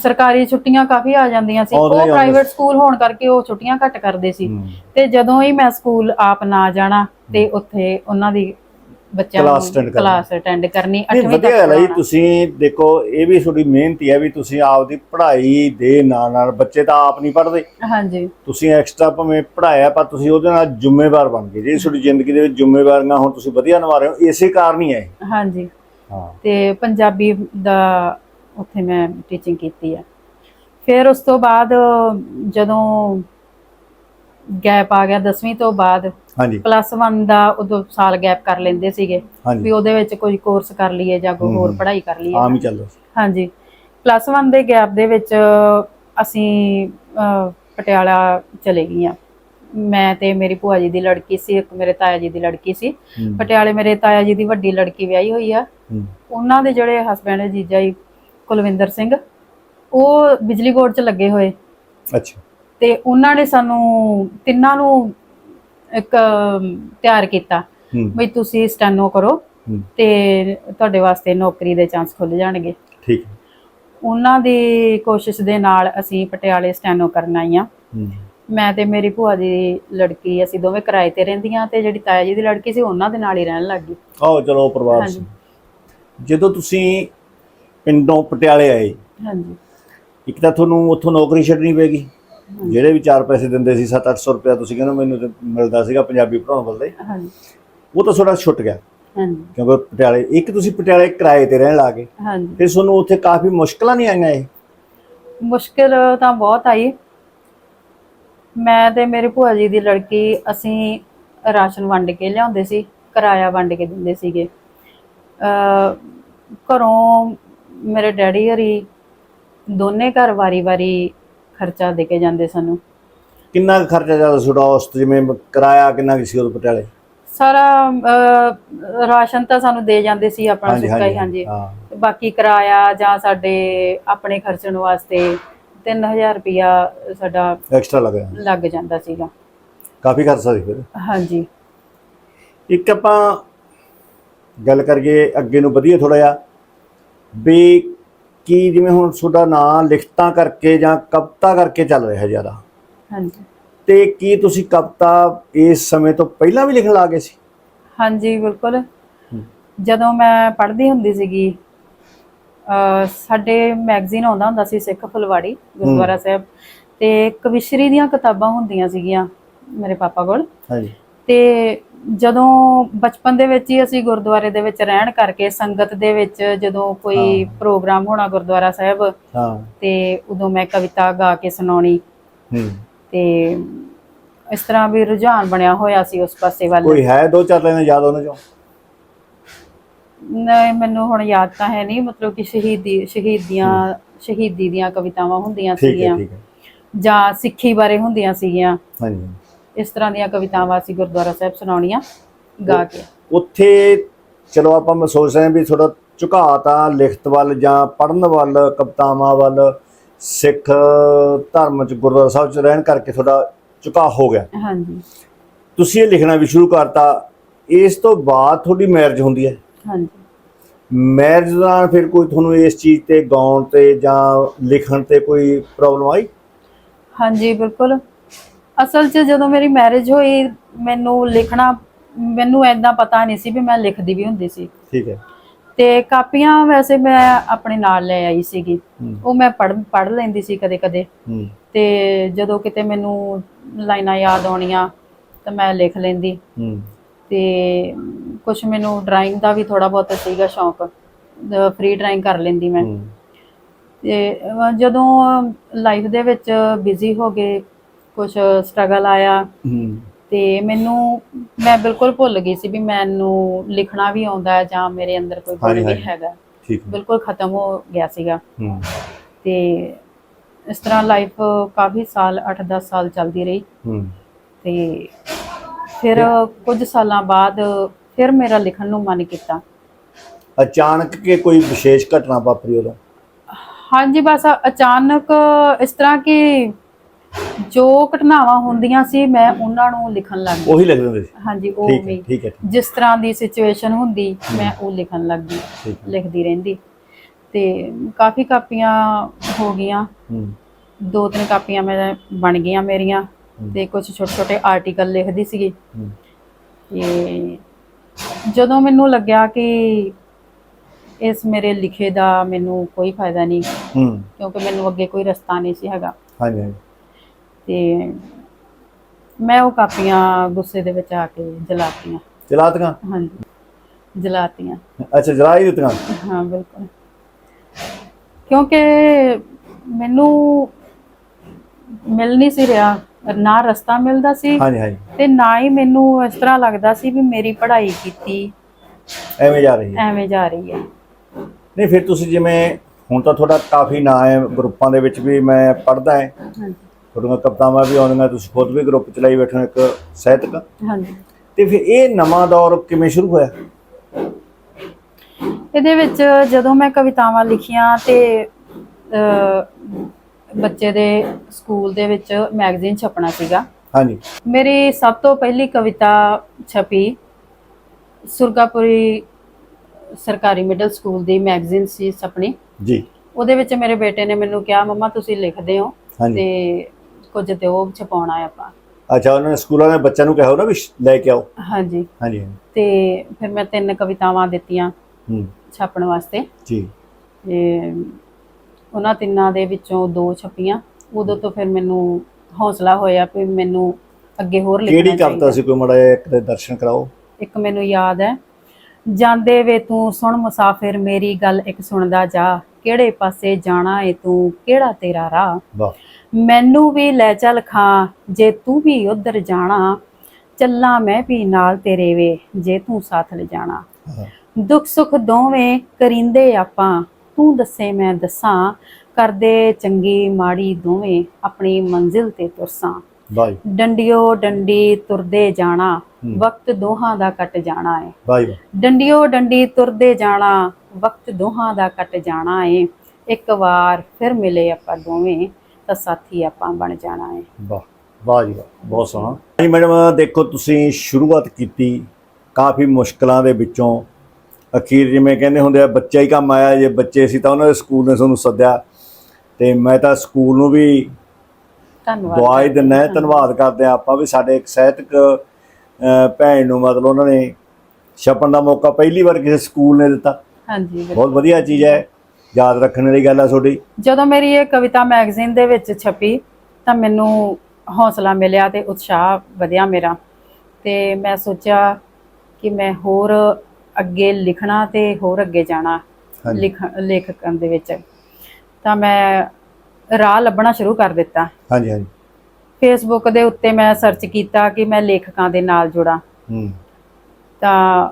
ਸਰਕਾਰੀ ਛੁੱਟੀਆਂ ਕਾਫੀ ਆ ਜਾਂਦੀਆਂ ਸੀ ਉਹ ਪ੍ਰਾਈਵੇਟ ਸਕੂਲ ਹੋਣ ਕਰਕੇ ਉਹ ਛੁੱਟੀਆਂ ਘੱਟ ਕਰਦੇ ਸੀ। ਤੇ ਜਦੋਂ ਹੀ ਮੈਂ ਸਕੂਲ ਆਪ ਨਾ ਜਾਣਾ ਤੇ ਉੱਥੇ ਉਹਨਾਂ ਦੀ ਬੱਚਿਆਂ Class attend ਨੂੰ ਕਰਨੀ। ਕਲਾਸ ਅਟੈਂਡ ਕਰਨੀ ਨਹੀਂ 8ਵੀਂ ਵਧੀਆ ਤੱਕ ਗੱਲ ਹੈ ਜੀ ਪੜ੍ਹਾਉਣਾ। ਤੁਸੀਂ ਦੇਖੋ ਇਹ ਵੀ ਤੁਹਾਡੀ ਮਿਹਨਤ ਹੀ ਹੈ ਵੀ ਤੁਸੀਂ ਆਪਦੀ ਪੜ੍ਹਾਈ ਦੇ ਨਾਲ ਨਾਲ ਬੱਚੇ ਤਾਂ ਆਪ ਨਹੀਂ ਪੜ੍ਹਦੇ ਹਾਂਜੀ ਤੁਸੀਂ ਐਕਸਟਰਾ ਭਾਵੇਂ ਪੜ੍ਹਾਇਆ ਪਰ ਤੁਸੀਂ ਉਹਦੇ ਨਾਲ ਜ਼ਿੰਮੇਵਾਰ ਬਣ ਗਏ ਜਿਹੜੀ ਤੁਹਾਡੀ ਜ਼ਿੰਦਗੀ ਦੇ ਵਿੱਚ ਜ਼ਿੰਮੇਵਾਰੀਆਂ ਹੁਣ ਤੁਸੀਂ ਵਧੀਆ ਨਿਭਾ ਰਹੇ ਹੋ ਇਸੇ ਕਾਰਨ ਹੀ ਹੈ ਇਹ। ਹਾਂਜੀ ਹਾਂ ਤੇ ਪੰਜਾਬੀ ਦਾ ਉੱਥੇ ਮੈਂ ਟੀਚਿੰਗ ਕੀਤੀ ਹੈ ਫਿਰ ਉਸ ਤੋਂ ਬਾਅਦ ਜਦੋਂ ਗੈਪ ਆ ਗਿਆ 10ਵੀਂ ਤੋਂ ਬਾਅਦ ਹਾਂਜੀ। ਪਲੱਸ 1 ਦਾ ਉਦੋਂ ਸਾਲ ਗੈਪ ਕਰ ਲੈਂਦੇ ਸੀਗੇ ਵੀ ਉਹਦੇ ਵਿੱਚ ਕੋਈ ਕੋਰਸ ਕਰ ਲਈਏ ਜਾਂ ਕੋਈ ਹੋਰ। ਪੜ੍ਹਾਈ ਕਰ ਲਈਏ। ਆਮ ਹੀ ਚੱਲਦਾ। ਹਾਂਜੀ। ਪਲੱਸ 1 ਦੇ ਗੈਪ ਦੇ ਵਿੱਚ ਅਸੀਂ ਪਟਿਆਲਾ ਚਲੇ ਗਈਆਂ। ਮੈਂ ਤੇ ਮੇਰੀ ਭੂਆ ਜੀ ਦੀ ਲੜਕੀ ਸੀ ਇੱਕ ਮੇਰੇ ਤਾਇਆ ਜੀ ਦੀ ਲੜਕੀ ਸੀ। ਪਟਿਆਲੇ ਮੇਰੇ ਤਾਇਆ ਜੀ ਦੀ ਵੱਡੀ ਲੜਕੀ ਵਿਆਹੀ ਹੋਈ ਆ। ਉਹਨਾਂ ਦੇ ਜਿਹੜੇ ਹਸਬੰਡ ਜੀਜਾ ਜੀ ਕੁਲਵਿੰਦਰ ਸਿੰਘ ਉਹ ਬਿਜਲੀ ਬੋਰਡ 'ਚ ਲੱਗੇ ਹੋਏ। ਅੱਛਾ। ਤੇ ਉਹਨਾਂ ਨੇ ਸਾਨੂੰ ਤਿੰਨਾਂ ਨੂੰ ਇੱਕ ਤਿਆਰ ਕੀਤਾ ਵੀ ਤੁਸੀਂ ਸਟੈਨੋ ਕਰੋ। ਤੇ ਤੁਹਾਡੇ ਵਾਸਤੇ ਨੌਕਰੀ ਦੇ ਚਾਂਸ ਖੁੱਲ ਜਾਣਗੇ। ਠੀਕ ਉਹਨਾਂ ਦੀ ਕੋਸ਼ਿਸ਼ ਦੇ ਨਾਲ ਅਸੀਂ ਪਟਿਆਲੇ ਸਟੈਨੋ ਕਰਨ ਆਈਆਂ ਮੈਂ ਤੇ ਮੇਰੀ ਭੂਆ ਦੀ ਲੜਕੀ ਅਸੀਂ ਦੋਵੇਂ ਕਿਰਾਏ ਤੇ ਰਹਿੰਦੀਆਂ ਤੇ ਜਿਹੜੀ ਤਾਇਆ ਜੀ ਦੀ ਲੜਕੀ ਸੀ ਉਹਨਾਂ ਦੇ ਨਾਲ ਹੀ ਰਹਿਣ ਲੱਗ ਗਈ। ਆਓ ਚਲੋ ਪਰਿਵਾਰ ਜਦੋਂ ਤੁਸੀਂ ਪਿੰਡੋਂ ਪਟਿਆਲੇ ਆਏ ਹਾਂਜੀ। ਇੱਕ ਤਾਂ ਤੁਹਾਨੂੰ ਉੱਥੋਂ ਨੌਕਰੀ ਛੱਡਣੀ ਪੈਗੀ ਜਿਹੜੇ ਵੀ ਚਾਰ ਪੈਸੇ ਦਿੰਦੇ ਸੀ 7-800 ਰੁਪਇਆ ਤੁਸੀਂ ਕਹਿੰਦੇ ਮੈਨੂੰ ਮਿਲਦਾ ਸੀਗਾ ਪੰਜਾਬੀ ਪੜ੍ਹਾਉਣ ਬਦਲੇ ਹਾਂਜੀ। ਉਹ ਤਾਂ ਤੁਹਾਡਾ ਛੁੱਟ ਗਿਆ। ਹਾਂਜੀ। ਕਿਉਂਕਿ ਪਟਿਆਲੇ ਇੱਕ ਤੁਸੀਂ ਪਟਿਆਲੇ ਕਿਰਾਏ ਤੇ ਰਹਿਣ ਲੱਗੇ ਹਾਂਜੀ। ਫਿਰ ਤੁਹਾਨੂੰ ਉੱਥੇ ਕਾਫੀ ਮੁਸ਼ਕਲਾਂ ਨਹੀਂ ਆਈਆਂ ਇਹ? ਮੁਸ਼ਕਿਲ ਤਾਂ ਬਹੁਤ ਆਈ। ਮੈਂ ਤੇ ਮੇਰੇ ਭੂਆ ਜੀ ਦੀ ਲੜਕੀ ਅਸੀਂ ਰਾਸ਼ਨ ਵੰਡ ਕੇ ਲਿਆਉਂਦੇ ਸੀ ਕਿਰਾਇਆ ਵੰਡ ਕੇ ਦਿੰਦੇ ਸੀਗੇ। ਅ ਘਰੋਂ ਮੇਰੇ ਡੈਡੀ ਹਰੀ ਦੋਨੇ ਘਰ ਵਾਰੀ-ਵਾਰੀ ਖਰਚਾ ਦੇ ਕੇ ਜਾਂਦੇ ਸਾਨੂੰ। ਕਿੰਨਾ ਕੁ ਖਰਚਾ ਜਾਂਦਾ ਤੁਹਾਡਾ ਉਸ ਤੋਂ ਜਿਵੇਂ ਕਿਰਾਇਆ ਕਿੰਨਾ ਕੁ ਸੀ ਉਦੋਂ ਪਟਿਆਲੇ? ਸਾਰਾ ਰਾਸ਼ਨ ਤਾਂ ਸਾਨੂੰ ਦੇ ਜਾਂਦੇ ਸੀ ਆਪਣਾ ਸੁੱਕਾ ਹੀ ਹਾਂਜੀ ਹਾਂ। ਤੇ ਬਾਕੀ ਕਿਰਾਇਆ ਜਾਂ ਸਾਡੇ ਆਪਣੇ ਖਰਚਣ ਵਾਸਤੇ 3000 ਰੁਪਇਆ ਸਾਡਾ ਐਕਸਟਰਾ ਲੱਗਿਆ ਲੱਗ ਜਾਂਦਾ ਸੀਗਾ। ਕਾਫੀ ਖਰਚਾ ਸੀ ਫਿਰ। ਹਾਂਜੀ। ਇੱਕ ਆਪਾਂ ਗੱਲ ਕਰੀਏ ਅੱਗੇ ਨੂੰ ਵਧੀਆ ਥੋੜਾ ਜਿਹਾ ਵੀ ਕੀ ਜਿਵੇਂ ਹੁਣ ਤੁਹਾਡਾ ਨਾਂ ਲਿਖਤਾਂ ਕਰਕੇ ਜਾਂ ਕਵਿਤਾ ਕਰਕੇ ਚੱਲ ਰਿਹਾ ਜ਼ਿਆਦਾ? ਹਾਂਜੀ। ਤੇ ਕੀ ਤੁਸੀਂ ਕਵਿਤਾ ਇਸ ਸਮੇਂ ਤੋਂ ਪਹਿਲਾਂ ਵੀ ਲਿਖਣ ਲੱਗੇ ਸੀ? ਹਾਂਜੀ ਬਿਲਕੁਲ। ਜਦੋਂ ਮੈਂ ਪੜ੍ਹਦੀ ਹੁੰਦੀ ਸੀਗੀ ਸਾਡੇ ਮੈਗਜ਼ੀਨ ਆਉਂਦਾ ਹੁੰਦਾ ਸੀ ਸਿੱਖ ਫੁਲਵਾੜੀ ਗੁਰਦੁਆਰਾ ਸਾਹਿਬ। ਤੇ ਕਵਿਸ਼ਰੀ ਦੀਆਂ ਕਿਤਾਬਾਂ ਹੁੰਦੀਆਂ ਸੀਗੀਆਂ ਮੇਰੇ ਪਾਪਾ ਕੋਲ। ਹਾਂਜੀ। ਤੇ ਜਦੋਂ ਬਚਪਨ ਦੇ ਵਿੱਚ ਹੀ ਅਸੀਂ ਗੁਰਦੁਆਰੇ ਦੇ ਵਿੱਚ ਰਹਿਣ ਕਰਕੇ ਸੰਗਤ ਦੇ ਵਿੱਚ ਜਦੋਂ ਕੋਈ ਪ੍ਰੋਗਰਾਮ ਹੋਣਾ ਗੁਰਦੁਆਰਾ ਸਾਹਿਬ ਹਾਂ। ਤੇ ਉਦੋਂ ਮੈਂ ਕਵਿਤਾ ਗਾ ਕੇ ਸੁਣਾਉਣੀ। ਹੂੰ। ਤੇ ਇਸ ਤਰ੍ਹਾਂ ਵੀ ਰੁਝਾਨ ਬਣਿਆ ਹੋਇਆ ਸੀ ਉਸ ਪਾਸੇ ਵੱਲ। ਕੋਈ ਹੈ ਦੋ ਚਾਰ ਲਾਈਨਾਂ ਯਾਦ ਉਹਨਾਂ ਚੋਂ? ਨਹੀਂ ਮੈਨੂੰ ਹੁਣ ਯਾਦ ਤਾਂ ਹੈ ਨਹੀਂ ਮਤਲਬ ਕਿ ਸ਼ਹੀਦੀ ਸ਼ਹੀਦੀਆਂ ਸ਼ਹੀਦੀ ਦੀਆਂ ਕਵਿਤਾਵਾਂ ਹੁੰਦੀਆਂ ਸੀਗੀਆਂ। ਜਾਂ ਸਿੱਖੀ ਬਾਰੇ ਹੁੰਦੀਆਂ ਸੀਗੀਆਂ। ਹਾਂਜੀ। ਇਸ ਤਰ੍ਹਾਂ ਦੀਆਂ ਕਵਿਤਾਵਾਂ ਅਸੀਂ ਗੁਰਦੁਆਰਾ ਸਾਹਿਬ ਸੁਣਾਉਣੀਆਂ ਗਾ ਕੇ। ਉੱਥੇ ਚਲੋ ਆਪਾਂ ਮੈਂ ਸੋਚ ਰਹੇ ਹਾਂ ਵੀ ਥੋੜਾ ਝੁਕਾਅ ਤਾਂ ਲਿਖਤ ਵੱਲ ਜਾਂ ਪੜ੍ਹਨ ਵੱਲ ਕਵਿਤਾਵਾਂ ਵੱਲ ਸਿੱਖ ਧਰਮ ਚ ਗੁਰਦੁਆਰਾ ਸਾਹਿਬ ਚ ਰਹਿਣ ਕਰਕੇ ਥੋੜਾ ਝੁਕਾਅ ਹੋ ਗਿਆ। ਹਾਂਜੀ। ਤੁਸੀਂ ਇਹ ਲਿਖਣਾ ਵੀ ਸ਼ੁਰੂ ਕਰਤਾ ਇਸ ਤੋਂ ਬਾਅਦ ਤੁਹਾਡੀ ਮੈਰਿਜ ਹੁੰਦੀ ਹੈ। ਹਾਂਜੀ। ਮੈਰਿਜ ਦੌਰਾਨ ਫਿਰ ਕੋਈ ਤੁਹਾਨੂੰ ਇਸ ਚੀਜ਼ ਤੇ ਗਾਉਣ ਤੇ ਜਾਂ ਲਿਖਣ ਤੇ ਕੋਈ ਪ੍ਰੋਬਲਮ ਆਈ? ਹਾਂਜੀ ਬਿਲਕੁਲ। ਅਸਲ 'ਚ ਜਦੋਂ ਮੇਰੀ ਮੈਰਿਜ ਹੋਈ ਮੈਨੂੰ ਲਿਖਣਾ ਮੈਨੂੰ ਐਦਾਂ ਪਤਾ ਨਹੀਂ ਸੀ ਵੀ ਮੈਂ ਲਿਖਦੀ ਵੀ ਹੁੰਦੀ ਸੀ। ਠੀਕ ਹੈ। ਤੇ ਕਾਪੀਆਂ ਵੈਸੇ ਮੈਂ ਆਪਣੇ ਨਾਲ ਲੈ ਆਈ ਸੀਗੀ। ਉਹ ਮੈਂ ਪੜ੍ਹ ਪੜ੍ਹ ਲੈਂਦੀ ਸੀ ਕਦੇ-ਕਦੇ। ਹੂੰ। ਤੇ ਜਦੋਂ ਕਿਤੇ ਮੈਨੂੰ ਲਾਈਨਾਂ ਯਾਦ ਆਉਣੀਆਂ ਤਾਂ ਮੈਂ ਲਿਖ ਲੈਂਦੀ। ਤੇ ਕੁਝ ਮੈਨੂੰ ਡਰਾਇੰਗ ਦਾ ਵੀ ਥੋੜਾ ਬਹੁਤ ਸੀਗਾ ਸ਼ੌਂਕ। ਫ੍ਰੀ ਡਰਾਇੰਗ ਕਰ ਲੈਂਦੀ ਮੈਂ। ਤੇ ਜਦੋਂ ਲਾਈਫ ਦੇ ਵਿੱਚ ਬਿਜ਼ੀ ਹੋ ਗਏ ਕੁਝ ਸਟਰਗਲ ਆਇਆ। ਹੂੰ। ਤੇ ਮੈਨੂੰ ਮੈਂ ਬਿਲਕੁਲ ਭੁੱਲ ਗਈ ਸੀ ਵੀ ਮੈਨੂੰ ਲਿਖਣਾ ਵੀ ਆਉਂਦਾ ਹੈ ਜਾਂ ਮੇਰੇ ਅੰਦਰ ਕੋਈ ਗੁਣ ਹਾਂਜੀ, ਵੀ ਹਾਂਜੀ। ਹੈਗਾ। ਠੀਕ ਹੈ। ਬਿਲਕੁਲ ਖਤਮ ਹੋ ਗਿਆ ਸੀਗਾ। ਹੂੰ। ਤੇ ਇਸ ਤਰ੍ਹਾਂ ਲਾਈਫ ਕਾਫੀ ਸਾਲ 8-10 ਸਾਲ ਚੱਲਦੀ ਰਹੀ। ਹੂੰ। ਤੇ ਫਿਰ ਕੁਝ ਸਾਲਾਂ ਬਾਅਦ ਫਿਰ ਮੇਰਾ ਲਿਖਣ ਨੂੰ ਮਨ ਕੀਤਾ। ਅਚਾਨਕ ਕਿ ਕੋਈ ਵਿਸ਼ੇਸ਼ ਘਟਨਾ ਵਾਪਰੀ ਉਦੋਂ? ਹਾਂਜੀ ਬਸ ਅਚਾਨਕ ਇਸ ਤਰ੍ਹਾਂ ਕਿ ਜੋ ਘਟਨਾਵਾਂ ਹੁੰਦੀਆਂ ਸੀ ਮੈਂ ਉਹਨਾਂ ਨੂੰ ਲਿਖਣ ਲੱਗ ਗਈ। ਉਹੀ ਲਿਖ ਦਿੰਦੇ ਸੀ? ਹਾਂਜੀ ਉਹ ਠੀਕ ਹੈ ਵੀ। ਠੀਕ ਹੈ ਜਿਸ ਤਰ੍ਹਾਂ ਦੀ ਸਿਚੁਏਸ਼ਨ ਹੁੰਦੀ ਮੈਂ ਉਹ ਲਿਖਣ ਲੱਗ ਗਈ ਠੀਕ ਹੈ। ਲਿਖਦੀ ਰਹਿੰਦੀ। ਤੇ ਕਾਫੀ ਕਾਪੀਆਂ ਹੋ ਗਈਆਂ। ਹੂੰ। ਦੋ ਤਿੰਨ ਕਾਪੀਆਂ ਮੈਂ ਬਣ ਗਈਆਂ ਮੇਰੀਆਂ। ਹੂੰ। ਤੇ ਕੁਝ ਛੋਟੇ ਛੋਟੇ ਆਰਟੀਕਲ ਲਿਖਦੀ ਸੀਗੀ। ਹੂੰ। ਤੇ ਜਦੋਂ ਮੈਨੂੰ ਲੱਗਿਆ ਕਿ ਇਸ ਮੇਰੇ ਲਿਖੇ ਦਾ ਮੈਨੂੰ ਕੋਈ ਫਾਇਦਾ ਨਹੀਂ ਹੂੰ। ਕਿਉਂਕਿ ਮੈਨੂੰ ਅੱਗੇ ਕੋਈ ਰਸਤਾ ਨਹੀਂ ਸੀ ਹੈਗਾ। ਹਾਂਜੀ ਹਾਂਜੀ। ਤੇ ਮੈਂ ਉਹ ਕਾਪੀਆਂ ਗੁੱਸੇ ਦੇ ਵਿੱਚ ਆ ਕੇ ਜਲਾਤੀਆਂ। ਚਲਾਤੀਆਂ ਹਾਂਜੀ ਜਲਾਤੀਆਂ। ਅੱਛਾ ਜਲਾ ਹੀ ਦਿੱਤੀਆਂ? ਹਾਂ ਬਿਲਕੁਲ। ਕਿਉਂਕਿ ਮੈਨੂੰ ਮਿਲ ਨਹੀਂ ਸੀ ਰਿਹਾ ਨਾ ਰਸਤਾ ਮਿਲਦਾ ਸੀ ਹਾਂਜੀ ਹਾਂਜੀ। ਤੇ ਨਾ ਹੀ ਮੈਨੂੰ ਇਸ ਤਰ੍ਹਾਂ ਲੱਗਦਾ ਸੀ ਵੀ ਮੇਰੀ ਪੜ੍ਹਾਈ ਕੀਤੀ ਐਵੇਂ ਜਾ ਰਹੀ ਹੈ। ਐਵੇਂ ਜਾ ਰਹੀ ਹੈ। ਨਹੀਂ ਫਿਰ ਤੁਸੀਂ ਜਿਵੇਂ ਹੁਣ ਤਾਂ ਤੁਹਾਡਾ ਕਾਫੀ ਨਾਂ ਹੈ ਗਰੁੱਪਾਂ ਦੇ ਵਿੱਚ ਵੀ ਮੈਂ ਪੜ੍ਹਦਾ ਹੈ। ਹਾਂਜੀ। ਤੁਹਾਡੀਆਂ ਕਵਿਤਾਵਾਂ ਵੀ ਆਉਂਦੀਆਂ ਤੁਸੀਂ ਖੁਦ ਵੀ ਗਰੁੱਪ ਚਲਾਈ ਬੈਠੇ ਹੋ ਇੱਕ ਸਾਹਿਤਕ। ਹਾਂਜੀ। ਤੇ ਫਿਰ ਇਹ ਨਵਾਂ ਦੌਰ ਕਿਵੇਂ ਸ਼ੁਰੂ ਹੋਇਆ? ਇਹਦੇ ਵਿੱਚ ਜਦੋਂ ਮੈਂ ਕਵਿਤਾਵਾਂ ਲਿਖੀਆਂ ਤੇ ਬੱਚੇ ਦੇ ਸਕੂਲ ਦੇ ਵਿੱਚ ਮੈਗਜ਼ੀਨ ਛਪਣਾ ਸੀਗਾ। ਹਾਂਜੀ। ਮੇਰੀ ਸਭ ਤੋਂ ਪਹਿਲੀ ਕਵਿਤਾ ਛਪੀ ਸੁਰਗਾਪੁਰੀ ਸਰਕਾਰੀ ਮਿਡਲ ਸਕੂਲ ਦੀ ਮੈਗਜ਼ੀਨ ਸੀ ਸਪਣੀ ਜੀ। ਉਹਦੇ ਵਿੱਚ ਮੇਰੇ ਬੇਟੇ ਨੇ ਮੈਨੂੰ ਕਿਹਾ ਮੰਮਾ ਤੁਸੀਂ ਲਿਖਦੇ ਹੋ ਤੇ ਕੁਝ ਦਿਓ ਛਪਾਉਣਾ ਹੈ ਆਪਾਂ। ਅੱਛਾ ਉਹਨਾਂ ਨੇ ਸਕੂਲਾਂ ਦੇ ਬੱਚਿਆਂ ਨੂੰ ਕਿਹਾ ਨਾ ਵੀ ਲੈ ਕੇ ਆਓ? ਹਾਂਜੀ। ਹਾਂਜੀ ਤੇ ਫਿਰ ਮੈਂ ਤਿੰਨ ਕਵਿਤਾਵਾਂ ਦਿੱਤੀਆਂ ਹੂੰ। ਛਾਪਣ ਵਾਸਤੇ। ਜੀ। ਤੇ ਉਹਨਾਂ ਤਿੰਨਾਂ ਦੇ ਵਿੱਚੋਂ ਦੋ ਛਪੀਆਂ। ਉਦੋਂ ਤੋਂ ਫਿਰ ਮੈਨੂੰ ਹੌਸਲਾ ਹੋਇਆ ਕਿ ਮੈਨੂੰ ਅੱਗੇ ਹੋਰ ਲਿਖਣਾ ਕਿਹੜੀ ਕਵਿਤਾ ਸੀ ਕੋਈ ਮੜਾ ਇੱਕ ਦੇ ਦਰਸ਼ਨ ਕਰਾਓ? ਇੱਕ ਮੈਨੂੰ ਯਾਦ ਹੈ ਜਾਂਦੇ ਵੇ ਤੂੰ ਸੁਣ ਮੁਸਾਫਿਰ ਮੇਰੀ ਗੱਲ ਇੱਕ ਸੁਣਦਾ ਜਾ। ਕਿਹੜੇ ਪਾਸੇ ਜਾਣਾ ਏ ਤੂੰ? ਕਿਹੜਾ ਤੇਰਾ ਰਾਹ? ਮੈਨੂੰ ਵੀ ਲੈ ਚੱਲ ਖਾਂ ਜੇ ਤੂੰ ਵੀ ਉਧਰ ਜਾਣਾ ਚੱਲਾਂ ਮੈਂ ਵੀ ਨਾਲ ਤੇਰੇ ਵੇ ਜੇ ਤੂੰ ਸਾਥ ਲੈ ਜਾਣਾ। ਦੁੱਖ ਸੁੱਖ ਦੋਵੇਂ ਕਰਿੰਦੇ ਆਪਾਂ ਤੂੰ ਦੱਸੇ ਮੈਂ ਦੱਸਾਂ ਕਰਦੇ ਚੰਗੀ ਮਾੜੀ ਦੋਵੇਂ ਆਪਣੀ ਮੰਜ਼ਿਲ ਤੇ ਤੁਰਸਾਂ। ਵਾਹ ਡੰਡਿਓ ਡੰਡੀ ਤੁਰਦੇ ਜਾਣਾ। ਵਕਤ ਦੋਹਾਂ ਦਾ ਕੱਟ ਜਾਣਾ ਏ। ਵਾਹ। ਡੰਡਿਓ ਡੰਡੀ ਤੁਰਦੇ ਜਾਣਾ ਵਕਤ ਦੋਹਾਂ ਦਾ ਕੱਟ ਜਾਣਾ ਏ। ਇੱਕ ਵਾਰ ਫਿਰ ਮਿਲੇ ਆਪਾਂ ਦੋਵੇਂ ਤਾਂ ਸਾਥੀ ਆਪਾਂ ਬਣ ਜਾਣਾ ਏ। ਵਾਹ ਵਾਹ ਜੀ ਵਾਹ ਬਹੁਤ ਸੋਹਣਾ। ਜੀ ਮੈਡਮ ਦੇਖੋ ਤੁਸੀਂ ਸ਼ੁਰੂਆਤ ਕੀਤੀ ਕਾਫੀ ਮੁਸ਼ਕਲਾਂ ਦੇ ਵਿੱਚੋਂ। ਅਖੀਰ ਜਿਵੇਂ ਕਹਿੰਦੇ ਹੁੰਦੇ ਆ ਬੱਚਾ ਹੀ ਕੰਮ ਆਇਆ ਜੇ ਬੱਚੇ ਸੀ ਤਾਂ ਉਹਨਾਂ ਦੇ ਸਕੂਲ ਨੇ ਤੁਹਾਨੂੰ ਸੱਦਿਆ। ਤੇ ਮੈਂ ਤਾਂ ਸਕੂਲ ਨੂੰ ਵੀ ਧੰਨਵਾਦ ਦੁਆ ਹੀ ਦਿੰਦਾ ਹੈ, ਧੰਨਵਾਦ ਕਰਦੇ ਆ ਆਪਾਂ ਵੀ ਸਾਡੇ ਇੱਕ ਸਾਹਿਤਕ ਭੈਣ ਨੂੰ ਮਤਲਬ ਉਹਨਾਂ ਨੇ ਛਪਣ ਦਾ ਮੌਕਾ ਪਹਿਲੀ ਵਾਰ ਕਿਸੇ ਸਕੂਲ ਨੇ ਦਿੱਤਾ। ਹਾਂਜੀ। ਬਹੁਤ ਵਧੀਆ ਚੀਜ਼ ਹੈ ਯਾਦ ਰੱਖਣ ਵਾਲੀ ਗੱਲ ਹੈ ਤੁਹਾਡੀ। ਜਦੋਂ ਮੇਰੀ ਇਹ ਕਵਿਤਾ ਮੈਗਜ਼ੀਨ ਦੇ ਵਿੱਚ ਛਪੀ ਤਾਂ ਮੈਨੂੰ ਹੌਸਲਾ ਮਿਲਿਆ ਤੇ ਉਤਸ਼ਾਹ ਵਧਿਆ ਮੇਰਾ। ਤੇ ਮੈਂ ਸੋਚਿਆ ਕਿ ਮੈਂ ਹੋਰ ਅੱਗੇ ਲਿਖਣਾ ਤੇ ਹੋਰ ਅੱਗੇ ਜਾਣਾ ਲੇਖਕਾਂ ਦੇ ਵਿੱਚ। ਤਾਂ ਮੈਂ ਰਾਹ ਲੱਭਣਾ ਸ਼ੁਰੂ ਕਰ ਦਿੱਤਾ। ਹਾਂਜੀ ਹਾਂਜੀ। ਫੇਸਬੁੱਕ ਦੇ ਉੱਤੇ ਮੈਂ ਸਰਚ ਕੀਤਾ ਕਿ ਮੈਂ ਲੇਖਕਾਂ ਦੇ ਨਾਲ ਜੁੜਾਂ। ਹੂੰ। ਤਾਂ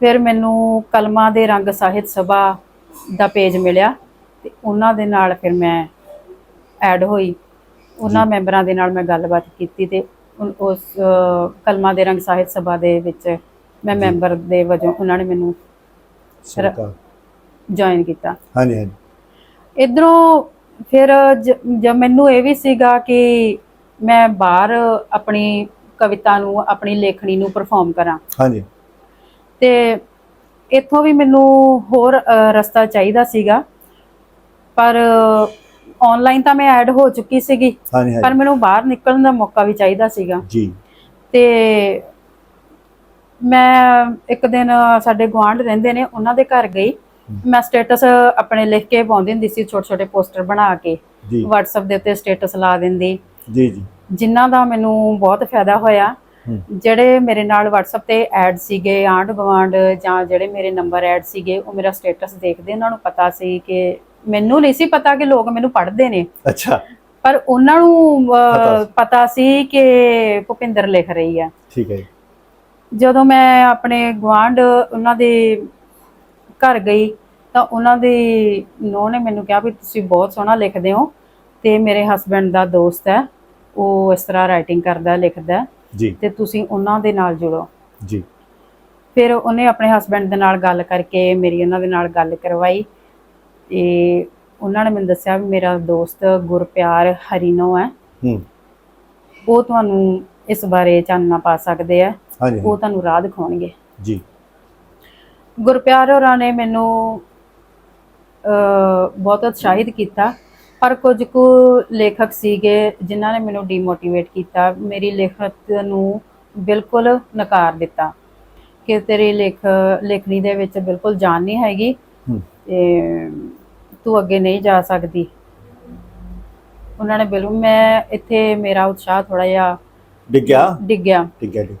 ਫਿਰ ਮੈਨੂੰ ਕਲਮਾਂ ਦੇ ਰੰਗ ਸਾਹਿਤ ਸਭਾ ਦਾ ਪੇਜ ਮਿਲਿਆ ਤੇ ਉਹਨਾਂ ਦੇ ਨਾਲ ਫਿਰ ਮੈਂ ਐਡ ਹੋਈ। ਉਹਨਾਂ ਮੈਂਬਰਾਂ ਦੇ ਨਾਲ ਮੈਂ ਗੱਲਬਾਤ ਕੀਤੀ ਤੇ ਉਸ ਕਲਮਾਂ ਦੇ ਰੰਗ ਸਾਹਿਤ ਸਭਾ ਦੇ ਵਿੱਚ ਮੈਂ ਮੈਂਬਰ ਦੇ ਵਜੋਂ ਉਹਨਾਂ ਨੇ ਮੈਨੂੰ ਜੁਆਇਨ ਕੀਤਾ। ਹਾਂਜੀ ਹਾਂਜੀ। ਇਧਰੋਂ ਫਿਰ ਜਦ ਮੈਨੂੰ ਇਹ ਵੀ ਸੀਗਾ ਕਿ ਮੈਂ ਬਾਹਰ ਆਪਣੀ ਕਵਿਤਾ ਨੂੰ ਆਪਣੀ ਲੇਖਣੀ ਨੂੰ ਪਰਫਾਰਮ ਕਰਾਂ। ਹਾਂਜੀ। ਤੇ ਇੱਥੋਂ ਵੀ ਮੈਨੂੰ ਹੋਰ ਰਸਤਾ ਚਾਹੀਦਾ ਸੀਗਾ। ਪਰ ਆਨਲਾਈਨ ਤਾਂ ਮੈਂ ਐਡ ਹੋ ਚੁੱਕੀ ਸੀਗੀ। ਪਰ ਮੈਨੂੰ ਬਾਹਰ ਨਿਕਲਣ ਦਾ ਮੌਕਾ ਵੀ ਚਾਹੀਦਾ ਸੀਗਾ। ਜੀ। ਤੇ ਮੈਂ ਇੱਕ ਦਿਨ ਸਾਡੇ ਗੁਆਂਢ ਰਹਿੰਦੇ ਨੇ ਉਹਨਾਂ ਦੇ ਘਰ ਗਈ। ਮੈਂ ਸਟੇਟਸ ਆਪਣੇ ਲਿਖ ਕੇ ਪਾਉਂਦੀ ਹੁੰਦੀ ਸੀ ਛੋਟੇ ਛੋਟੇ ਪੋਸਟਰ ਬਣਾ ਕੇ WhatsApp ਦੇ ਉੱਤੇ ਸਟੇਟਸ ਲਾ ਦਿੰਦੀ। ਜੀ ਜੀ। ਜਿਨ੍ਹਾਂ ਦਾ ਮੈਨੂੰ ਬਹੁਤ ਫਾਇਦਾ ਹੋਇਆ। ਜਿਹੜੇ ਮੇਰੇ ਨਾਲ WhatsApp ਤੇ ਐਡ ਸੀਗੇ ਆਂਢ ਗੁਆਂਢ ਜਾਂ ਜਿਹੜੇ ਮੇਰੇ ਨੰਬਰ ਐਡ ਸੀਗੇ ਉਹ ਮੇਰਾ ਸਟੇਟਸ ਦੇਖਦੇ ਉਹਨਾਂ ਨੂੰ ਪਤਾ ਸੀ ਕਿ ਮੈਨੂੰ ਨਹੀਂ ਸੀ ਪਤਾ ਕਿ ਲੋਕ ਮੈਨੂੰ ਪੜ੍ਹਦੇ ਨੇ। ਅੱਛਾ। ਪਰ ਉਹਨਾਂ ਨੂੰ ਪਤਾ ਸੀ। ਕਿ ਭੁਪਿੰਦਰ ਲਿਖ ਰਹੀ ਆ। ਠੀਕ ਹੈ ਜਦੋਂ ਮੈਂ ਆਪਣੇ ਗੁਆਂਢ ਉਹਨਾਂ ਦੇ ਘਰ ਗਈ ਤਾਂ ਉਹਨਾਂ ਦੀ ਨੂੰਹ ਨੇ ਮੈਨੂੰ ਕਿਹਾ ਵੀ ਤੁਸੀਂ ਬਹੁਤ ਸੋਹਣਾ ਲਿਖਦੇ ਹੋ ਤੇ ਮੇਰੇ ਹਸਬੰਡ ਦਾ ਦੋਸਤ ਹੈ ਉਹ ਇਸ ਤਰ੍ਹਾਂ ਰਾਈਟਿੰਗ ਕਰਦਾ ਲਿਖਦਾ ਜੀ। ਤੇ ਤੁਸੀਂ ਉਹਨਾਂ ਦੇ ਨਾਲ ਜੁੜੋ। ਜੀ। ਫਿਰ ਉਹਨੇ ਆਪਣੇ ਹਸਬੰਡ ਦੇ ਨਾਲ ਗੱਲ ਕਰਕੇ ਮੇਰੀ ਉਹਨਾਂ ਦੇ ਨਾਲ ਗੱਲ ਕਰਵਾਈ ਤੇ ਉਹਨਾਂ ਨੇ ਮੈਨੂੰ ਦੱਸਿਆ ਵੀ ਮੇਰਾ ਦੋਸਤ ਗੁਰਪਿਆਰ ਹਰੀਨੋ ਹੈ। ਹੂੰ। ਉਹ ਤੁਹਾਨੂੰ ਇਸ ਬਾਰੇ ਚਾਨਣਾ ਪਾ ਸਕਦੇ ਆ ਉਹ ਤੁਹਾਨੂੰ ਰਾਹ ਦਿਖਾਉਣਗੇ। ਜੀ। ਗੁਰਪਿਆਰ ਹੋਰਾਂ ਨੇ ਮੈਨੂੰ ਬਹੁਤ ਉਤਸ਼ਾਹਿਤ ਕੀਤਾ। ਪਰ ਕੁਝ ਕੁ ਲੇਖਕ ਸੀਗੇ ਜਿਨ੍ਹਾਂ ਨੇ ਮੈਨੂੰ ਡੀਮੋਟੀਵੇਟ ਕੀਤਾ। ਮੇਰੀ ਲਿਖਤ ਨੂੰ ਬਿਲਕੁਲ ਨਕਾਰ ਦਿੱਤਾ। ਕਿ ਤੇਰੀ ਲਿਖ ਲੇਖਣੀ ਦੇ ਵਿੱਚ ਬਿਲਕੁਲ ਜਾਨ ਨਹੀਂ ਹੈਗੀ। ਤੇ ਤੂੰ ਅੱਗੇ ਨਹੀਂ ਜਾ ਸਕਦੀ। ਉਹਨਾਂ ਨੇ ਬਿਲਕੁਲ ਮੈਂ ਇੱਥੇ ਮੇਰਾ ਉਤਸ਼ਾਹ ਥੋੜਾ ਜਿਹਾ ਡਿੱਗਿਆ? ਡਿੱਗਿਆ। ਠੀਕ ਹੈ ਜੀ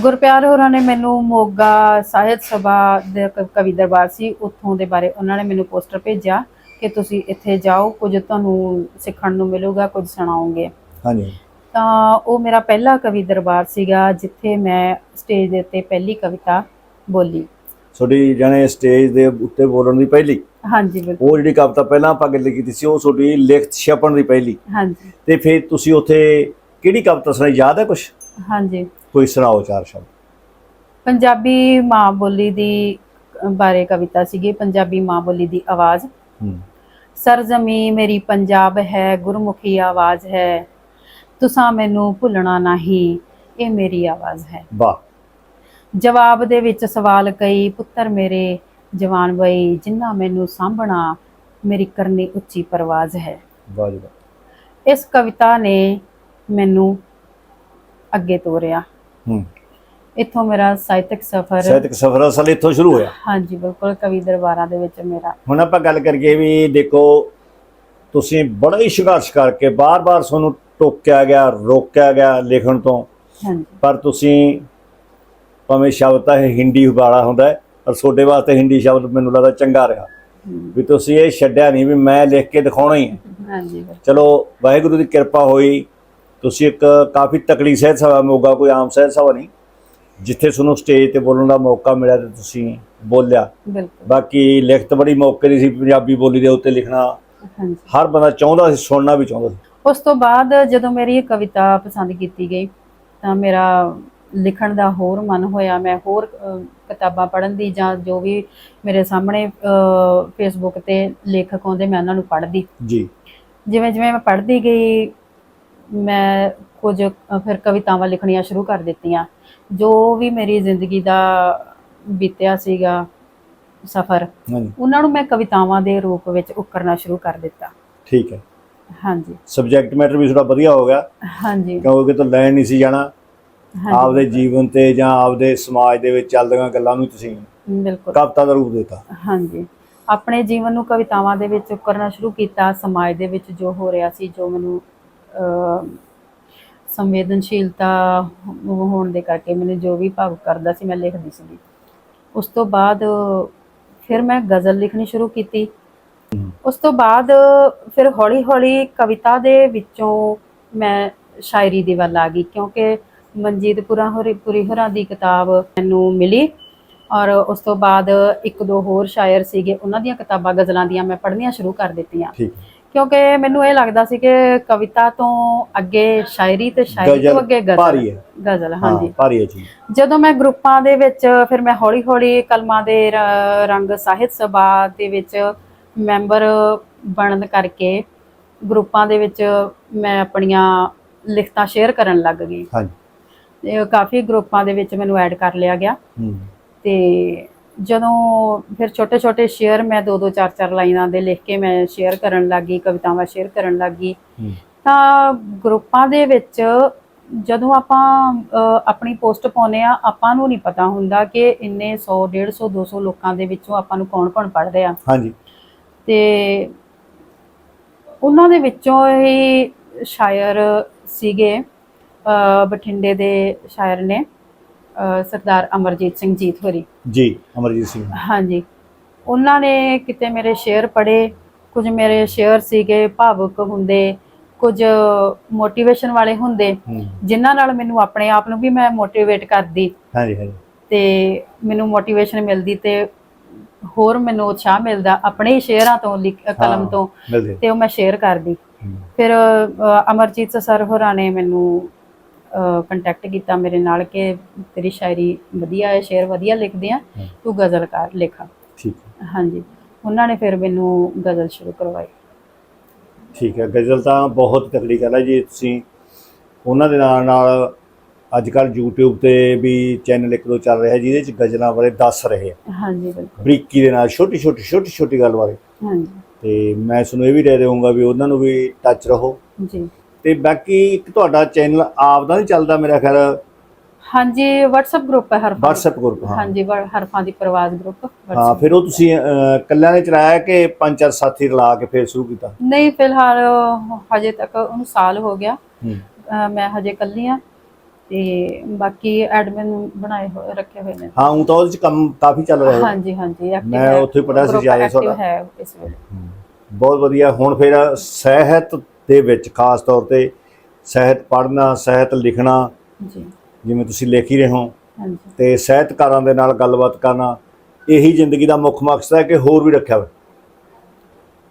ਗੁਰਪਿਆਰ ਹੋਰਾਂ ਨੇ ਮੈਨੂੰ ਮੋਗਾ ਸਾਹਿਤ ਸਭਾ ਦੇ ਕ- ਕਵੀ ਦਰਬਾਰ ਸੀ ਉੱਥੋਂ ਦੇ ਬਾਰੇ ਉਹਨਾਂ ਨੇ ਮੈਨੂੰ ਪੋਸਟਰ ਭੇਜਿਆ ਕਿ ਤੁਸੀਂ ਇੱਥੇ ਜਾਓ ਕੁਝ ਤੁਹਾਨੂੰ ਸਿੱਖਣ ਨੂੰ ਮਿਲੂਗਾ ਕੁਝ ਸੁਣਾਓਗੇ। ਹਾਂਜੀ। ਤਾਂ ਉਹ ਮੇਰਾ ਪਹਿਲਾ ਕਵੀ ਦਰਬਾਰ ਸੀਗਾ ਜਿੱਥੇ ਮੈਂ ਸਟੇਜ ਦੇ ਉੱਤੇ ਪਹਿਲੀ ਕਵਿਤਾ ਬੋਲੀ। ਤੁਹਾਡੀ ਜਾਨੇ ਸਟੇਜ ਦੇ ਉੱਤੇ ਬੋਲਣ ਦੀ ਪਹਿਲੀ? ਹਾਂਜੀ ਬਿਲਕੁਲ। ਉਹ ਜਿਹੜੀ ਕਵਿਤਾ ਪਹਿਲਾਂ ਆਪਾਂ ਗੱਲ ਕੀਤੀ ਸੀ ਉਹ ਤੁਹਾਡੀ ਲਿਖਤ ਛਪਣ ਦੀ ਪਹਿਲੀ। ਹਾਂਜੀ। ਤੇ ਫਿਰ ਤੁਸੀਂ ਉੱਥੇ ਕਿਹੜੀ ਕਵਿਤਾ ਸੁਣਾਈ? ਯਾਦ ਹੈ ਕੁਝ ਹਾਂਜੀ। ਕੋਈ ਸੁਣਾਓ ਚਾਰ ਸ਼ਬਦ? ਪੰਜਾਬੀ ਮਾਂ ਬੋਲੀ ਦੀ ਬਾਰੇ ਕਵਿਤਾ ਸੀਗੀ ਪੰਜਾਬੀ ਮਾਂ ਬੋਲੀ ਦੀ ਆਵਾਜ਼। ਸਰਜ਼ਮੀ ਮੇਰੀ ਪੰਜਾਬ ਹੈ ਗੁਰਮੁਖੀ ਆਵਾਜ਼ ਹੈ। ਤੁਸਾਂ ਮੈਨੂੰ ਭੁੱਲਣਾ ਨਹੀਂ ਇਹ ਮੇਰੀ ਆਵਾਜ਼ ਹੈ। ਵਾਹ। ਜਵਾਬ ਦੇ ਵਿੱਚ ਸਵਾਲ ਕਈ ਪੁੱਤਰ ਮੇਰੇ ਜਵਾਨ ਬਈ ਜਿਨ੍ਹਾਂ ਮੈਨੂੰ ਸਾਂਭਣਾ ਮੇਰੀ ਕਰਨੀ ਉੱਚੀ ਪਰਵਾਜ਼ ਹੈ। ਵਾਹ ਜੀ ਇਸ ਕਵਿਤਾ ਨੇ ਮੈਨੂੰ ਅੱਗੇ ਤੋਰਿਆ। ਹੂੰ। ਇੱਥੋਂ ਮੇਰਾ ਸਾਹਿਤਕ ਸਫ਼ਰ ਸਾਹਿਤਕ ਸਫ਼ਰ ਅਸਲ ਇੱਥੋਂ ਸ਼ੁਰੂ ਹੋਇਆ। ਹਾਂਜੀ ਬਿਲਕੁਲ ਕਵੀ ਦਰਬਾਰਾਂ ਦੇ ਵਿੱਚ ਮੇਰਾ। ਹੁਣ ਆਪਾਂ ਗੱਲ ਕਰੀਏ ਵੀ ਦੇਖੋ ਤੁਸੀਂ ਬੜਾ ਹੀ ਸੰਘਰਸ਼ ਕਰਕੇ ਬਾਰ-ਬਾਰ ਤੁਹਾਨੂੰ ਟੋਕਿਆ ਗਿਆ ਰੋਕਿਆ ਗਿਆ ਲਿਖਣ ਤੋਂ। ਹਾਂਜੀ। ਪਰ ਤੁਸੀਂ ਭਾਵੇਂ ਸ਼ਬਦ ਤਾਂ ਇਹ ਹਿੰਦੀ ਵਾਲਾ ਹੁੰਦਾ ਹੈ ਪਰ ਤੁਹਾਡੇ ਵਾਸਤੇ ਹਿੰਦੀ ਸ਼ਬਦ ਮੈਨੂੰ ਲੱਗਦਾ ਚੰਗਾ ਰਿਹਾ। ਵੀ ਤੁਸੀਂ ਇਹ ਛੱਡਿਆ ਨਹੀਂ ਵੀ ਮੈਂ ਲਿਖ ਕੇ ਦਿਖਾਉਣਾ ਹੀ ਹੈ। ਹਾਂਜੀ। ਚਲੋ ਵਾਹਿਗੁਰੂ ਦੀ ਕਿਰਪਾ ਹੋਈ ਤੁਸੀਂ ਇੱਕ ਕਾਫੀ ਤਕੜੀ ਸਹਿਤ ਸਭਾ ਮੋਗਾ ਕੋਈ ਆਮ ਸਹਿਤ ਸਭਾ ਨਹੀਂ। ਜਿੱਥੇ ਤੁਹਾਨੂੰ ਸਟੇਜ ਤੇ ਬੋਲਣ ਦਾ ਮੌਕਾ ਮਿਲਿਆ ਤੇ ਤੁਸੀਂ ਬੋਲਿਆ। ਬਾਕੀ ਲਿਖਤ ਬੜੀ ਮੌਕੇ ਦੀ ਸੀ ਪੰਜਾਬੀ ਬੋਲੀ ਦੇ ਉੱਤੇ ਲਿਖਣਾ। ਹਰ ਬੰਦਾ ਚਾਹੁੰਦਾ ਸੀ ਸੁਣਨਾ ਵੀ ਚਾਹੁੰਦਾ ਸੀ। ਉਸ ਤੋਂ ਬਾਅਦ ਜਦੋਂ ਮੇਰੀ ਇਹ ਕਵਿਤਾ ਪਸੰਦ ਕੀਤੀ ਗਈ ਤਾਂ ਮੇਰਾ ਲਿਖਣ ਦਾ ਹੋਰ ਮਨ ਹੋਇਆ। ਮੈਂ ਹੋਰ ਕਿਤਾਬਾਂ ਪੜ੍ਹਨ ਦੀ ਜਾਂ ਜੋ ਵੀ ਮੇਰੇ ਸਾਹਮਣੇ ਫੇਸਬੁੱਕ ਤੇ ਲੇਖਕ ਆਉਂਦੇ ਮੈਂ ਉਹਨਾਂ ਨੂੰ ਪੜ੍ਹਦੀ। ਜੀ। ਜਿਵੇਂ ਜਿਵੇਂ ਮੈਂ ਪੜ੍ਹਦੀ ਗਈ ਮੈਂ ਕੁਝ ਫਿਰ ਕਵਿਤਾਵਾਂ ਲਿਖਣੀਆਂ ਸ਼ੁਰੂ ਕਰ ਦਿੱਤੀਆਂ। ਜੋ ਵੀ ਮੇਰੀ ਜ਼ਿੰਦਗੀ ਦਾ ਬੀਤਿਆ ਸੀਗਾ ਸਫ਼ਰ ਉਹਨਾਂ ਨੂੰ ਮੈਂ ਕਵਿਤਾਵਾਂ ਦੇ ਰੂਪ ਵਿੱਚ ਉਕਰਨਾ ਸ਼ੁਰੂ ਕਰ ਦਿੱਤਾ। ਠੀਕ ਹੈ। ਹਾਂਜੀ। ਸਬਜੈਕਟ ਮੈਟਰ ਵੀ ਥੋੜਾ ਵਧੀਆ ਹੋ ਗਿਆ। ਹਾਂਜੀ। ਕਿਉਂਕਿ ਕਿਤੋਂ ਲੈਣ ਨਹੀਂ ਸੀ ਜਾਣਾ। ਆਪਦੇ ਜੀਵਨ ਤੇ ਜਾਂ ਆਪਦੇ ਸਮਾਜ ਦੇ ਵਿੱਚ ਚੱਲਦੀਆਂ ਗੱਲਾਂ ਨੂੰ ਤੁਸੀਂ ਬਿਲਕੁਲ। ਕਵਿਤਾ ਦਾ ਰੂਪ ਦਿੱਤਾ। ਹਾਂਜੀ। ਆਪਣੇ ਜੀਵਨ ਨੂੰ ਕਵਿਤਾਵਾਂ ਦੇ ਵਿੱਚ ਕਰਨਾ ਸ਼ੁਰੂ ਕੀਤਾ ਸਮਾਜ ਦੇ ਵਿੱਚ ਜੋ ਹੋ ਰਿਹਾ ਸੀ ਜੋ ਮੈਨੂੰ ਸੰਵੇਦਨਸ਼ੀਲਤਾ ਹੋਣ ਦੇ ਕਰਕੇ ਮੈਨੂੰ ਜੋ ਵੀ ਭਾਵੁਕ ਕਰਦਾ ਸੀ ਮੈਂ ਲਿਖਦੀ ਸੀ ਉਸ ਤੋਂ ਬਾਅਦ ਫਿਰ ਮੈਂ ਗਜ਼ਲ ਲਿਖਣੀ ਸ਼ੁਰੂ ਕੀਤੀ। ਉਸ ਤੋਂ ਬਾਅਦ ਫਿਰ ਹੌਲੀ-ਹੌਲੀ ਕਵਿਤਾ ਦੇ ਵਿੱਚੋਂ ਮੈਂ ਸ਼ਾਇਰੀ ਦੇ ਵੱਲ ਆ ਗਈ ਕਿਉਂਕਿ ਮਨਜੀਤ ਪੁਰਾ ਹੋਰੀ ਪੁਰੀ ਹੋਰਾਂ ਦੀ ਕਿਤਾਬ ਮੈਨੂੰ ਮਿਲੀ ਔਰ ਉਸ ਤੋਂ ਬਾਅਦ ਇੱਕ ਦੋ ਹੋਰ ਸ਼ਾਇਰ ਸੀਗੇ, ਉਹਨਾਂ ਦੀਆਂ ਕਿਤਾਬਾਂ, ਗਜ਼ਲਾਂ ਦੀਆਂ ਮੈਂ ਪੜ੍ਹਨੀਆਂ ਸ਼ੁਰੂ ਕਰ ਦਿੱਤੀਆਂ। ਕਿਉਂਕਿ ਮੈਨੂੰ ਇਹ ਲੱਗਦਾ ਸੀ ਕਿ ਕਵਿਤਾ ਤੋਂ ਅੱਗੇ ਸ਼ਾਇਰੀ ਤੇ ਸ਼ਾਇਰੀ ਤੋਂ ਅੱਗੇ ਗਜ਼ਲ ਭਾਰੀ ਹੈ। ਗਜ਼ਲ ਹਾਂਜੀ। ਭਾਰੀ ਹੈ ਚੀਜ਼। ਜਦੋਂ ਮੈਂ ਗਰੁੱਪਾਂ ਦੇ ਵਿੱਚ ਫਿਰ ਮੈਂ ਹੌਲੀ-ਹੌਲੀ ਕਲਮਾਂ ਦੇ ਰੰਗ ਸਾਹਿਤ ਸਭਾ ਦੇ ਵਿੱਚ ਮੈਂਬਰ ਬਣਨ ਕਰਕੇ ਗਰੁੱਪਾਂ ਦੇ ਵਿੱਚ ਮੈਂ ਆਪਣੀਆਂ ਲਿਖਤਾਂ ਸ਼ੇਅਰ ਕਰਨ ਲੱਗ ਗਈ। ਹਾਂਜੀ। ਕਾਫੀ ਗਰੁੱਪਾਂ ਦੇ ਵਿੱਚ ਮੈਨੂੰ ਐਡ ਕਰ ਲਿਆ ਗਿਆ। ਹੂੰ। ਤੇ ਜਦੋਂ ਫਿਰ ਛੋਟੇ-ਛੋਟੇ ਸ਼ੇਅਰ ਮੈਂ ਦੋ ਦੋ ਚਾਰ ਚਾਰ ਲਾਈਨਾਂ ਦੇ ਲਿਖ ਕੇ ਮੈਂ ਸ਼ੇਅਰ ਕਰਨ ਲੱਗੀ ਕਵਿਤਾਵਾਂ ਸ਼ੇਅਰ ਕਰਨ ਲੱਗੀ। ਤਾਂ ਗਰੁੱਪਾਂ ਦੇ ਵਿੱਚ ਜਦੋਂ ਆਪਾਂ ਆਪਣੀ ਪੋਸਟ ਪਾਉਨੇ ਆ ਆਪਾਂ ਨੂੰ ਨਹੀਂ ਪਤਾ ਹੁੰਦਾ ਕਿ ਇੰਨੇ 100 150 200 ਲੋਕਾਂ ਦੇ ਵਿੱਚੋਂ ਆਪਾਂ ਨੂੰ ਕੌਣ-ਕੌਣ ਪੜ੍ਹ ਰਿਹਾ ਹਾਂਜੀ। ਤੇ ਉਹਨਾਂ ਦੇ ਵਿੱਚੋਂ ਹੀ ਸ਼ਾਇਰ ਸੀਗੇ ਬਠਿੰਡੇ ਦੇ ਸ਼ਾਇਰ ਨੇ ਸਰਦਾਰ ਅਮਰਜੀਤ ਸਿੰਘ ਜੀਤ ਹੋਰੀ ਜੀ ਅਮਰਜੀਤ ਸਿੰਘ ਹਾਂਜੀ। ਉਹਨਾਂ ਨੇ ਕਿਤੇ ਮੇਰੇ ਸ਼ੇਅਰ ਪੜ੍ਹੇ ਕੁਝ ਮੇਰੇ ਸ਼ੇਅਰ ਸੀਗੇ ਭਾਵੁਕ ਹੁੰਦੇ ਕੁਝ ਮੋਟੀਵੇਸ਼ਨ ਵਾਲੇ ਹੁੰਦੇ ਜਿਨ੍ਹਾਂ ਨਾਲ ਮੈਨੂੰ ਆਪਣੇ ਆਪ ਨੂੰ ਵੀ ਮੈਂ ਮੋਟੀਵੇਟ ਕਰਦੀ। ਹਾਂਜੀ ਹਾਂਜੀ। ਤੇ ਮੈਨੂੰ ਮੋਟੀਵੇਸ਼ਨ ਮਿਲਦੀ ਤੇ ਹੋਰ ਮੈਨੂੰ ਉਤਸ਼ਾਹ ਮਿਲਦਾ ਆਪਣੇ ਹੀ ਸ਼ੇਅਰਾਂ ਤੋਂ ਕਲਮ। ਤੋਂ ਤੇ ਉਹ ਮੈਂ ਸ਼ੇਅਰ ਕਰਦੀ। ਫਿਰ ਅਮਰਜੀਤ ਸਰ ਹੋਰਾਂ ਨੇ ਮੈਨੂੰ ਕੰਟੈਕਟ ਕੀਤਾ ਮੇਰੇ ਨਾਲ ਕਿ ਤੇਰੀ ਸ਼ਾਇਰੀ ਵਧੀਆ ਹੈ ਸ਼ੇਅਰ ਵਧੀਆ ਲਿਖਦੇ ਆ। ਤੂੰ ਗਜ਼ਲ ਕਰ ਲਿਖ। ਠੀਕ ਹਾਂਜੀ। ਉਹਨਾਂ ਨੇ ਫਿਰ ਮੈਨੂੰ ਗਜ਼ਲ ਸ਼ੁਰੂ ਕਰਵਾਈ। ਠੀਕ ਹੈ। ਗਜ਼ਲ ਤਾਂ ਬਹੁਤ ਤਕੜੀ ਗੱਲ ਹੈ ਜੀ ਤੁਸੀਂ ਉਹਨਾਂ ਦੇ ਨਾਲ ਨਾਲ ਅੱਜ ਕੱਲ YouTube ਤੇ ਵੀ ਚੈਨਲ ਇੱਕ ਦੋ ਚੱਲ ਰਿਹਾ ਜਿਹਦੇ ਚ ਗਜ਼ਲਾਂ ਬਾਰੇ ਦੱਸ ਰਹੇ ਆ। ਹਾਂਜੀ ਬਿਲਕੁਲ। ਬਰੀਕੀ ਦੇ ਨਾਲ ਛੋਟੀ ਛੋਟੀ ਛੋਟੀ ਛੋਟੀ ਗੱਲ ਬਾਰੇ। ਹਾਂਜੀ। ਤੇ ਮੈਂ ਤੁਹਾਨੂੰ ਇਹ ਵੀ ਦੇ ਦੇਵਾਂਗਾ ਵੀ ਉਹਨਾਂ ਨੂੰ ਵੀ ਟੱਚ ਰਹੋ। ਜੀ। ਤੇ ਬਾਕੀ ਇੱਕ ਤੁਹਾਡਾ ਚੈਨਲ ਆਪ ਦਾ ਨਹੀਂ ਚੱਲਦਾ ਮੇਰਾ ਖਿਆਲ? ਹਾਂਜੀ WhatsApp ਗਰੁੱਪ ਹੈ ਹਰਫਾਂ WhatsApp ਗਰੁੱਪ ਹਾਂ। ਹਾਂਜੀ ਹਰਫਾਂ ਦੀ ਪ੍ਰਵਾਜ਼ ਗਰੁੱਪ ਹਾਂ ਫਿਰ ਉਹ ਤੁਸੀਂ ਅਹ, ਇਕੱਲਿਆਂ ਨੇ ਚਲਾਇਆ ਕਿ ਪੰਜ ਚਾਰ ਸਾਥੀ ਰਲਾ ਕੇ ਫਿਰ ਸ਼ੁਰੂ ਕੀਤਾ? ਨਹੀਂ ਫਿਲਹਾਲ ਹਜੇ ਤੱਕ ਉਹਨੂੰ ਸਾਲ ਹੋ ਗਿਆ। ਮੈਂ ਹਜੇ ਇਕੱਲੀ ਆ ਤੇ ਬਾਕੀ ਐਡਮਿਨ ਬਣਾਏ ਹੋਏ ਰੱਖੇ ਹੋਏ ਨੇ। ਹਾਂ ਉਹ ਤਾਂ ਉਹਦੇ ਚ ਕੰਮ ਕਾਫੀ ਚੱਲ ਰਿਹਾ। ਹੈ ਹਾਂਜੀ ਹਾਂਜੀ ਮੈਂ। ਉੱਥੇ ਪੜ੍ਹਿਆ ਸੀ active ਤੁਹਾਡਾ। ਹੈ ਇਸ ਵੇਲੇ। ਬਹੁਤ ਵਧੀਆ। ਹੁਣ ਫਿਰ ਸਾਹਿਤ ਦੇ ਵਿੱਚ ਖਾਸ ਤੌਰ ਤੇ ਸਾਹਿਤ ਪੜ੍ਹਨਾ ਸਾਹਿਤ ਲਿਖਣਾ ਜੀ। ਜਿਵੇਂ ਤੁਸੀਂ ਲਿਖ ਹੀ ਰਹੇ ਹੋ ਹਾਂਜੀ। ਤੇ ਸਾਹਿਤਕਾਰਾਂ ਦੇ ਨਾਲ ਗੱਲਬਾਤ ਕਰਨਾ ਇਹੀ ਜ਼ਿੰਦਗੀ ਦਾ ਮੁੱਖ ਮਕਸਦ ਹੈ ਕਿ ਹੋਰ ਵੀ ਰੱਖਿਆ ਹੋਵੇ?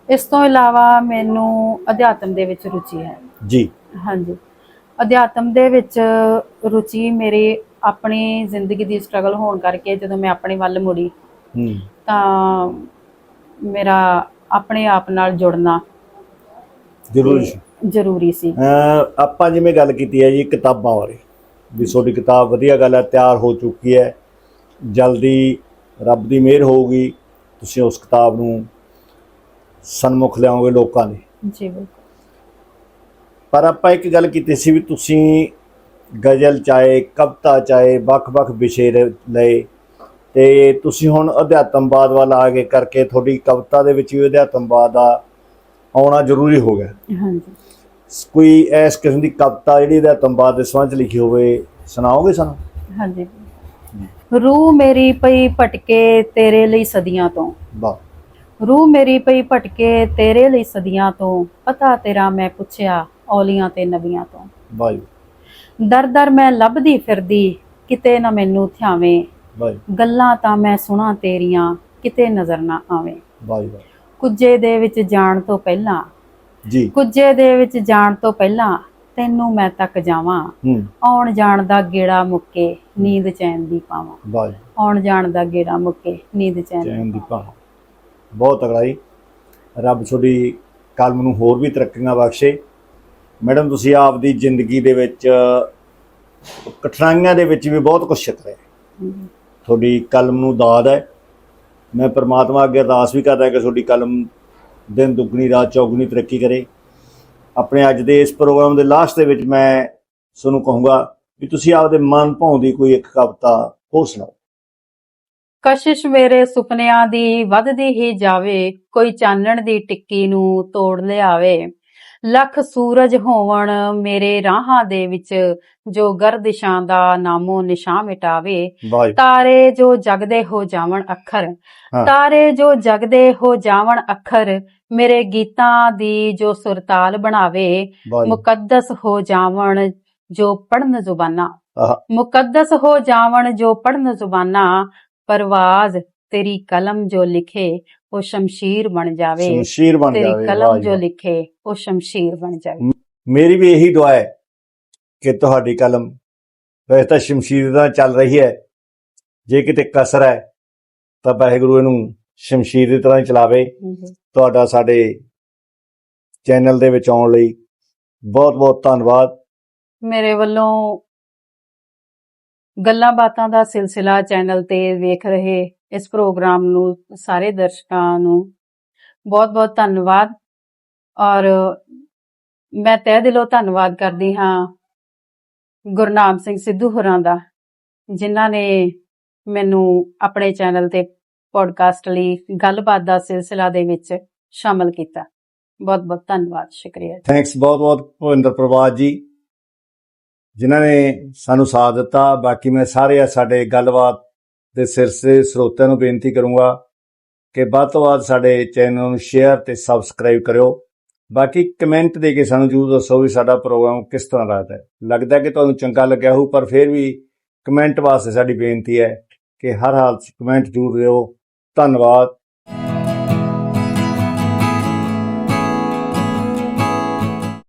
ਇਸ ਤੋਂ ਇਲਾਵਾ ਮੈਨੂੰ ਅਧਿਆਤਮ ਦੇ ਵਿੱਚ ਰੁਚੀ ਹੈ। ਜੀ। ਹਾਂਜੀ। ਅਧਿਆਤਮ ਦੇ ਵਿੱਚ ਰੁਚੀ ਮੇਰੀ ਆਪਣੀ ਜ਼ਿੰਦਗੀ ਦੀ ਸਟਰਗਲ ਹੋਣ ਕਰਕੇ ਜਦੋਂ ਮੈਂ ਆਪਣੇ ਵੱਲ ਮੁੜੀ ਹੂੰ। ਤਾਂ ਮੇਰਾ ਆਪਣੇ ਆਪ ਨਾਲ ਜੁੜਨਾ ਜ਼ਰੂਰ ਜੀ। ਜ਼ਰੂਰੀ ਸੀ। ਆਪਾਂ ਜਿਵੇਂ ਗੱਲ ਕੀਤੀ ਹੈ ਜੀ ਕਿਤਾਬਾਂ ਬਾਰੇ ਵੀ ਤੁਹਾਡੀ ਕਿਤਾਬ ਵਧੀਆ ਗੱਲ ਹੈ ਤਿਆਰ ਹੋ ਚੁੱਕੀ ਹੈ ਜਲਦੀ ਰੱਬ ਦੀ ਮਿਹਰ ਹੋਊਗੀ ਤੁਸੀਂ ਉਸ ਕਿਤਾਬ ਨੂੰ ਸਨਮੁਖ ਲਿਆਓਗੇ ਲੋਕਾਂ ਦੇ। ਜੀ ਬਿਲਕੁਲ। ਪਰ ਆਪਾਂ ਇੱਕ ਗੱਲ ਕੀਤੀ ਸੀ ਵੀ ਤੁਸੀਂ ਗਜ਼ਲ ਚਾਹੇ ਕਵਿਤਾ ਚਾਹੇ ਵੱਖ-ਵੱਖ ਵਿਸ਼ੇ ਲਏ ਤੇ ਤੁਸੀਂ ਹੁਣ ਅਧਿਆਤਮਵਾਦ ਵੱਲ ਆ ਕੇ ਕਰਕੇ ਤੁਹਾਡੀ ਕਵਿਤਾ ਦੇ ਵਿੱਚ ਵੀ ਅਧਿਆਤਮਵਾਦ ਦਾ ਆਉਣਾ ਜ਼ਰੂਰੀ ਹੋ ਗਿਆ। ਹਾਂਜੀ। ਕੋਈ ਇਸ ਕਿਸਮ ਦੀ ਕਵਿਤਾ ਜਿਹੜੀ ਅਧਿਆਤਮਵਾਦ ਦੇ ਸੰਬੰਧ ਲਿਖੀ ਹੋਵੇ ਸੁਣਾਓਗੇ ਸਾਨੂੰ? ਹਾਂਜੀ। ਰੂਹ ਮੇਰੀ ਪਈ ਭਟਕੇ ਤੇਰੇ ਲਈ ਸਦੀਆਂ ਤੋਂ। ਵਾਹ। ਰੂਹ ਮੇਰੀ ਪਈ ਭਟਕੇ ਤੇਰੇ ਲਈ ਸਦੀਆਂ ਤੋਂ। ਪਤਾ ਤੇਰਾ ਮੈਂ ਪੁੱਛਿਆ ਔਲੀਆਂ ਤੇ ਨਬੀਆਂ ਤੋਂ। ਵਾਹ ਦਰ ਦਰ ਮੈਂ ਲੱਭਦੀ ਫਿਰਦੀ ਕਿਤੇ ਨਾ ਮੈਨੂੰ ਥਿਆਵੇਂ। ਗੱਲਾਂ ਤਾਂ ਮੈਂ ਸੁਣਾ ਤੇਰੀਆਂ ਕਿਤੇ ਨਜ਼ਰ ਨਾ ਆਵੇਂ। ਵਾਹ ਵਾਹ। ਕੁੱਜੇ ਦੇ ਵਿੱਚ ਜਾਣ ਤੋਂ ਪਹਿਲਾਂ ਜੀ। ਕੁੱਜੇ ਦੇ ਵਿੱਚ ਜਾਣ ਤੋਂ ਪਹਿਲਾਂ ਤੈਨੂੰ ਮੈਂ ਤੱਕ ਜਾਵਾਂ। ਆਉਣ ਜਾਣ ਦਾ ਗੇੜਾ ਮੁੱਕੇ ਨੀਂਦ ਚੈਨ ਦੀ ਪਾਵਾਂ। ਵਾਹ ਆਉਣ ਜਾਣ ਦਾ ਗੇੜਾ ਮੁੱਕੇ ਨੀਂਦ ਚੈਨ ਦੀ ਦੀ ਭਾਅ ਬਹੁਤ ਤਗੜਾ ਜੀ ਰੱਬ ਤੁਹਾਡੀ ਕਲਮ ਨੂੰ ਹੋਰ ਵੀ ਤਰੱਕੀਆਂ ਬਖਸ਼ੇ। ਮੈਡਮ ਤੁਸੀਂ ਆਪਦੀ ਜ਼ਿੰਦਗੀ ਦੇ ਵਿੱਚ ਕਠਿਨਾਈਆਂ ਦੇ ਵਿੱਚ ਵੀ ਬਹੁਤ ਕੁਝ ਸਿੱਖ ਰਹੇ। ਪਾਵਾਂ। ਤੁਹਾਡੀ ਕਲਮ ਨੂੰ ਦਾਦ ਹੈ। ਮੈਂ ਪ੍ਰਮਾਤਮਾ ਅੱਗੇ ਅਰਦਾਸ ਵੀ ਕਰਦਾ ਕਿ ਤੁਹਾਡੀ ਕਲਮ ਦਿਨ ਦੁੱਗਣੀ, ਰਾਤ ਚੌਗੁਣੀ ਤਰੱਕੀ ਕਰੇ। ਆਪਣੇ ਅੱਜ ਦੇ ਇਸ ਪ੍ਰੋਗਰਾਮ ਦੇ ਲਾਸਟ ਦੇ ਵਿੱਚ ਮੈਂ ਤੁਹਾਨੂੰ ਕਹੂੰਗਾ ਵੀ ਤੁਸੀਂ ਆਪਦੇ ਮਨ ਭਾਉਂਦੀ ਕੋਈ ਇੱਕ ਕਵਿਤਾ ਹੋਰ ਸੁਣਾਓ। ਕਸ਼ਿਸ਼ ਮੇਰੇ ਸੁਪਨਿਆਂ ਦੀ ਵੱਧਦੀ ਹੀ ਜਾਵੇ, ਕੋਈ ਚਾਨਣ ਦੀ ਟਿੱਕੀ ਨੂੰ ਤੋੜ ਲਿਆਵੇ। ਲੱਖ ਸੂਰਜ ਹੋਵਣ ਮੇਰੇ ਰਾਹਾਂ ਦੇ ਵਿੱਚ ਜੋ ਗਰਦਿਸ਼ਾਂ ਦਾ ਨਾਮੋ ਨਿਸ਼ਾਨ ਮਿਟਾਵੇ। ਤਾਰੇ ਜੋ ਜਗਦੇ ਹੋ ਜਾਵਣ ਅੱਖਰ। ਤਾਰੇ ਜੋ ਜਗਦੇ ਹੋ ਜਾਵਣ ਅੱਖਰ ਮੇਰੇ ਗੀਤਾਂ ਦੀ ਜੋ ਸੁਰਤਾਲ ਬਣਾਵੇ। ਮੁਕੱਦਸ ਹੋ ਜਾਵਣ ਜੋ ਪੜਨ ਜ਼ੁਬਾਨਾਂ। ਮੁਕੱਦਸ ਹੋ ਜਾਵਣ ਜੋ ਪੜਨ ਜ਼ੁਬਾਨਾਂ ਪਰਵਾਜ਼ ਤੇਰੀ ਕਲਮ ਜੋ ਲਿਖੇ ਉਹ ਸ਼ਮਸ਼ੀਰ ਬਣ ਜਾਵੇ। ਸ਼ਮਸ਼ੀਰ ਬਣ ਤੇਰੀ ਜਾਵੇ ਕਲਮ ਜੀ। ਲਿਖੇ ਉਹ ਸ਼ਮਸ਼ੀਰ ਬਣ ਜਾਵੇ। ਮੇਰੀ ਵੀ ਇਹੀ ਦੁਆ ਹੈ ਕਿ ਤੁਹਾਡੀ ਕਲਮ ਵੈਸੇ ਤਾਂ ਸ਼ਮਸ਼ੀਰ ਦਾ ਚੱਲ ਰਹੀ ਹੈ। ਜੇ ਕਿਤੇ ਕਸਰ ਹੈ ਤਾਂ ਵਾਹਿਗੁਰੂ ਇਹਨੂੰ ਸ਼ਮਸ਼ੀਰ ਦੀ ਤਰ੍ਹਾਂ ਚਲਾਵੇ। ਤੁਹਾਡਾ ਸਾਡੇ ਚੈਨਲ ਦੇ ਵਿੱਚ ਆਉਣ ਲਈ ਬਹੁਤ ਬਹੁਤ ਧੰਨਵਾਦ। ਮੇਰੇ ਵੱਲੋਂ ਗੱਲਾਂ ਬਾਤਾਂ ਦਾ ਸਿਲਸਿਲਾ ਚੈਨਲ ਤੇ ਵੇਖ ਰਹੇ ਇਸ ਪ੍ਰੋਗਰਾਮ ਨੂੰ, ਸਾਰੇ ਦਰਸ਼ਕਾਂ ਨੂੰ ਬਹੁਤ-ਬਹੁਤ ਧੰਨਵਾਦ। ਔਰ ਮੈਂ ਤਹਿ ਦਿਲੋਂ ਧੰਨਵਾਦ ਕਰਦੀ ਹਾਂ ਗੁਰਨਾਮ ਸਿੰਘ ਸਿੱਧੂ ਹੋਰਾਂ ਦਾ, ਜਿਨ੍ਹਾਂ ਨੇ ਮੈਨੂੰ ਆਪਣੇ ਚੈਨਲ ਤੇ ਪੋਡਕਾਸਟ ਲਈ ਗੱਲਬਾਤ ਦਾ ਸਿਲਸਿਲਾ ਦੇ ਵਿੱਚ ਸ਼ਾਮਲ ਕੀਤਾ। ਬਹੁਤ-ਬਹੁਤ ਧੰਨਵਾਦ, ਸ਼ੁਕਰੀਆ ਥੈਂਕਸ ਬਹੁਤ ਬਹੁਤ ਭੁਪਿੰਦਰ ਪ੍ਰਵਾਦ ਜੀ, ਜਿਨ੍ਹਾਂ ਨੇ ਸਾਨੂੰ ਸਾਥ ਦਿੱਤਾ। ਬਾਕੀ ਮੈਂ ਸਾਰੇ ਸਾਡੇ ਗੱਲਬਾਤ ਦੇ ਸਿਰਸੇ ਸਰੋਤਿਆਂ ਨੂੰ ਬੇਨਤੀ ਕਰੂੰਗਾ ਕਿ ਵੱਧ ਤੋਂ ਵੱਧ ਸਾਡੇ ਚੈਨਲ ਨੂੰ ਸ਼ੇਅਰ ਤੇ ਸਬਸਕ੍ਰਾਈਬ ਕਰਿਓ। ਬਾਕੀ ਕਮੈਂਟ ਦੇ ਕੇ ਸਾਨੂੰ ਜਰੂਰ ਦੱਸੋ ਵੀ ਸਾਡਾ ਪ੍ਰੋਗਰਾਮ ਕਿਸ ਤਰ੍ਹਾਂ ਲੱਗਦਾ ਹੈ। ਲੱਗਦਾ ਕਿ ਤੁਹਾਨੂੰ ਚੰਗਾ ਲੱਗਿਆ ਹੋਊ, ਪਰ ਫਿਰ ਵੀ ਕਮੈਂਟ ਵਾਸਤੇ ਸਾਡੀ ਬੇਨਤੀ ਹੈ ਕਿ ਹਰ ਹਾਲਤ 'ਚ ਕਮੈਂਟ ਜ਼ਰੂਰ ਦਿਓ। ਧੰਨਵਾਦ।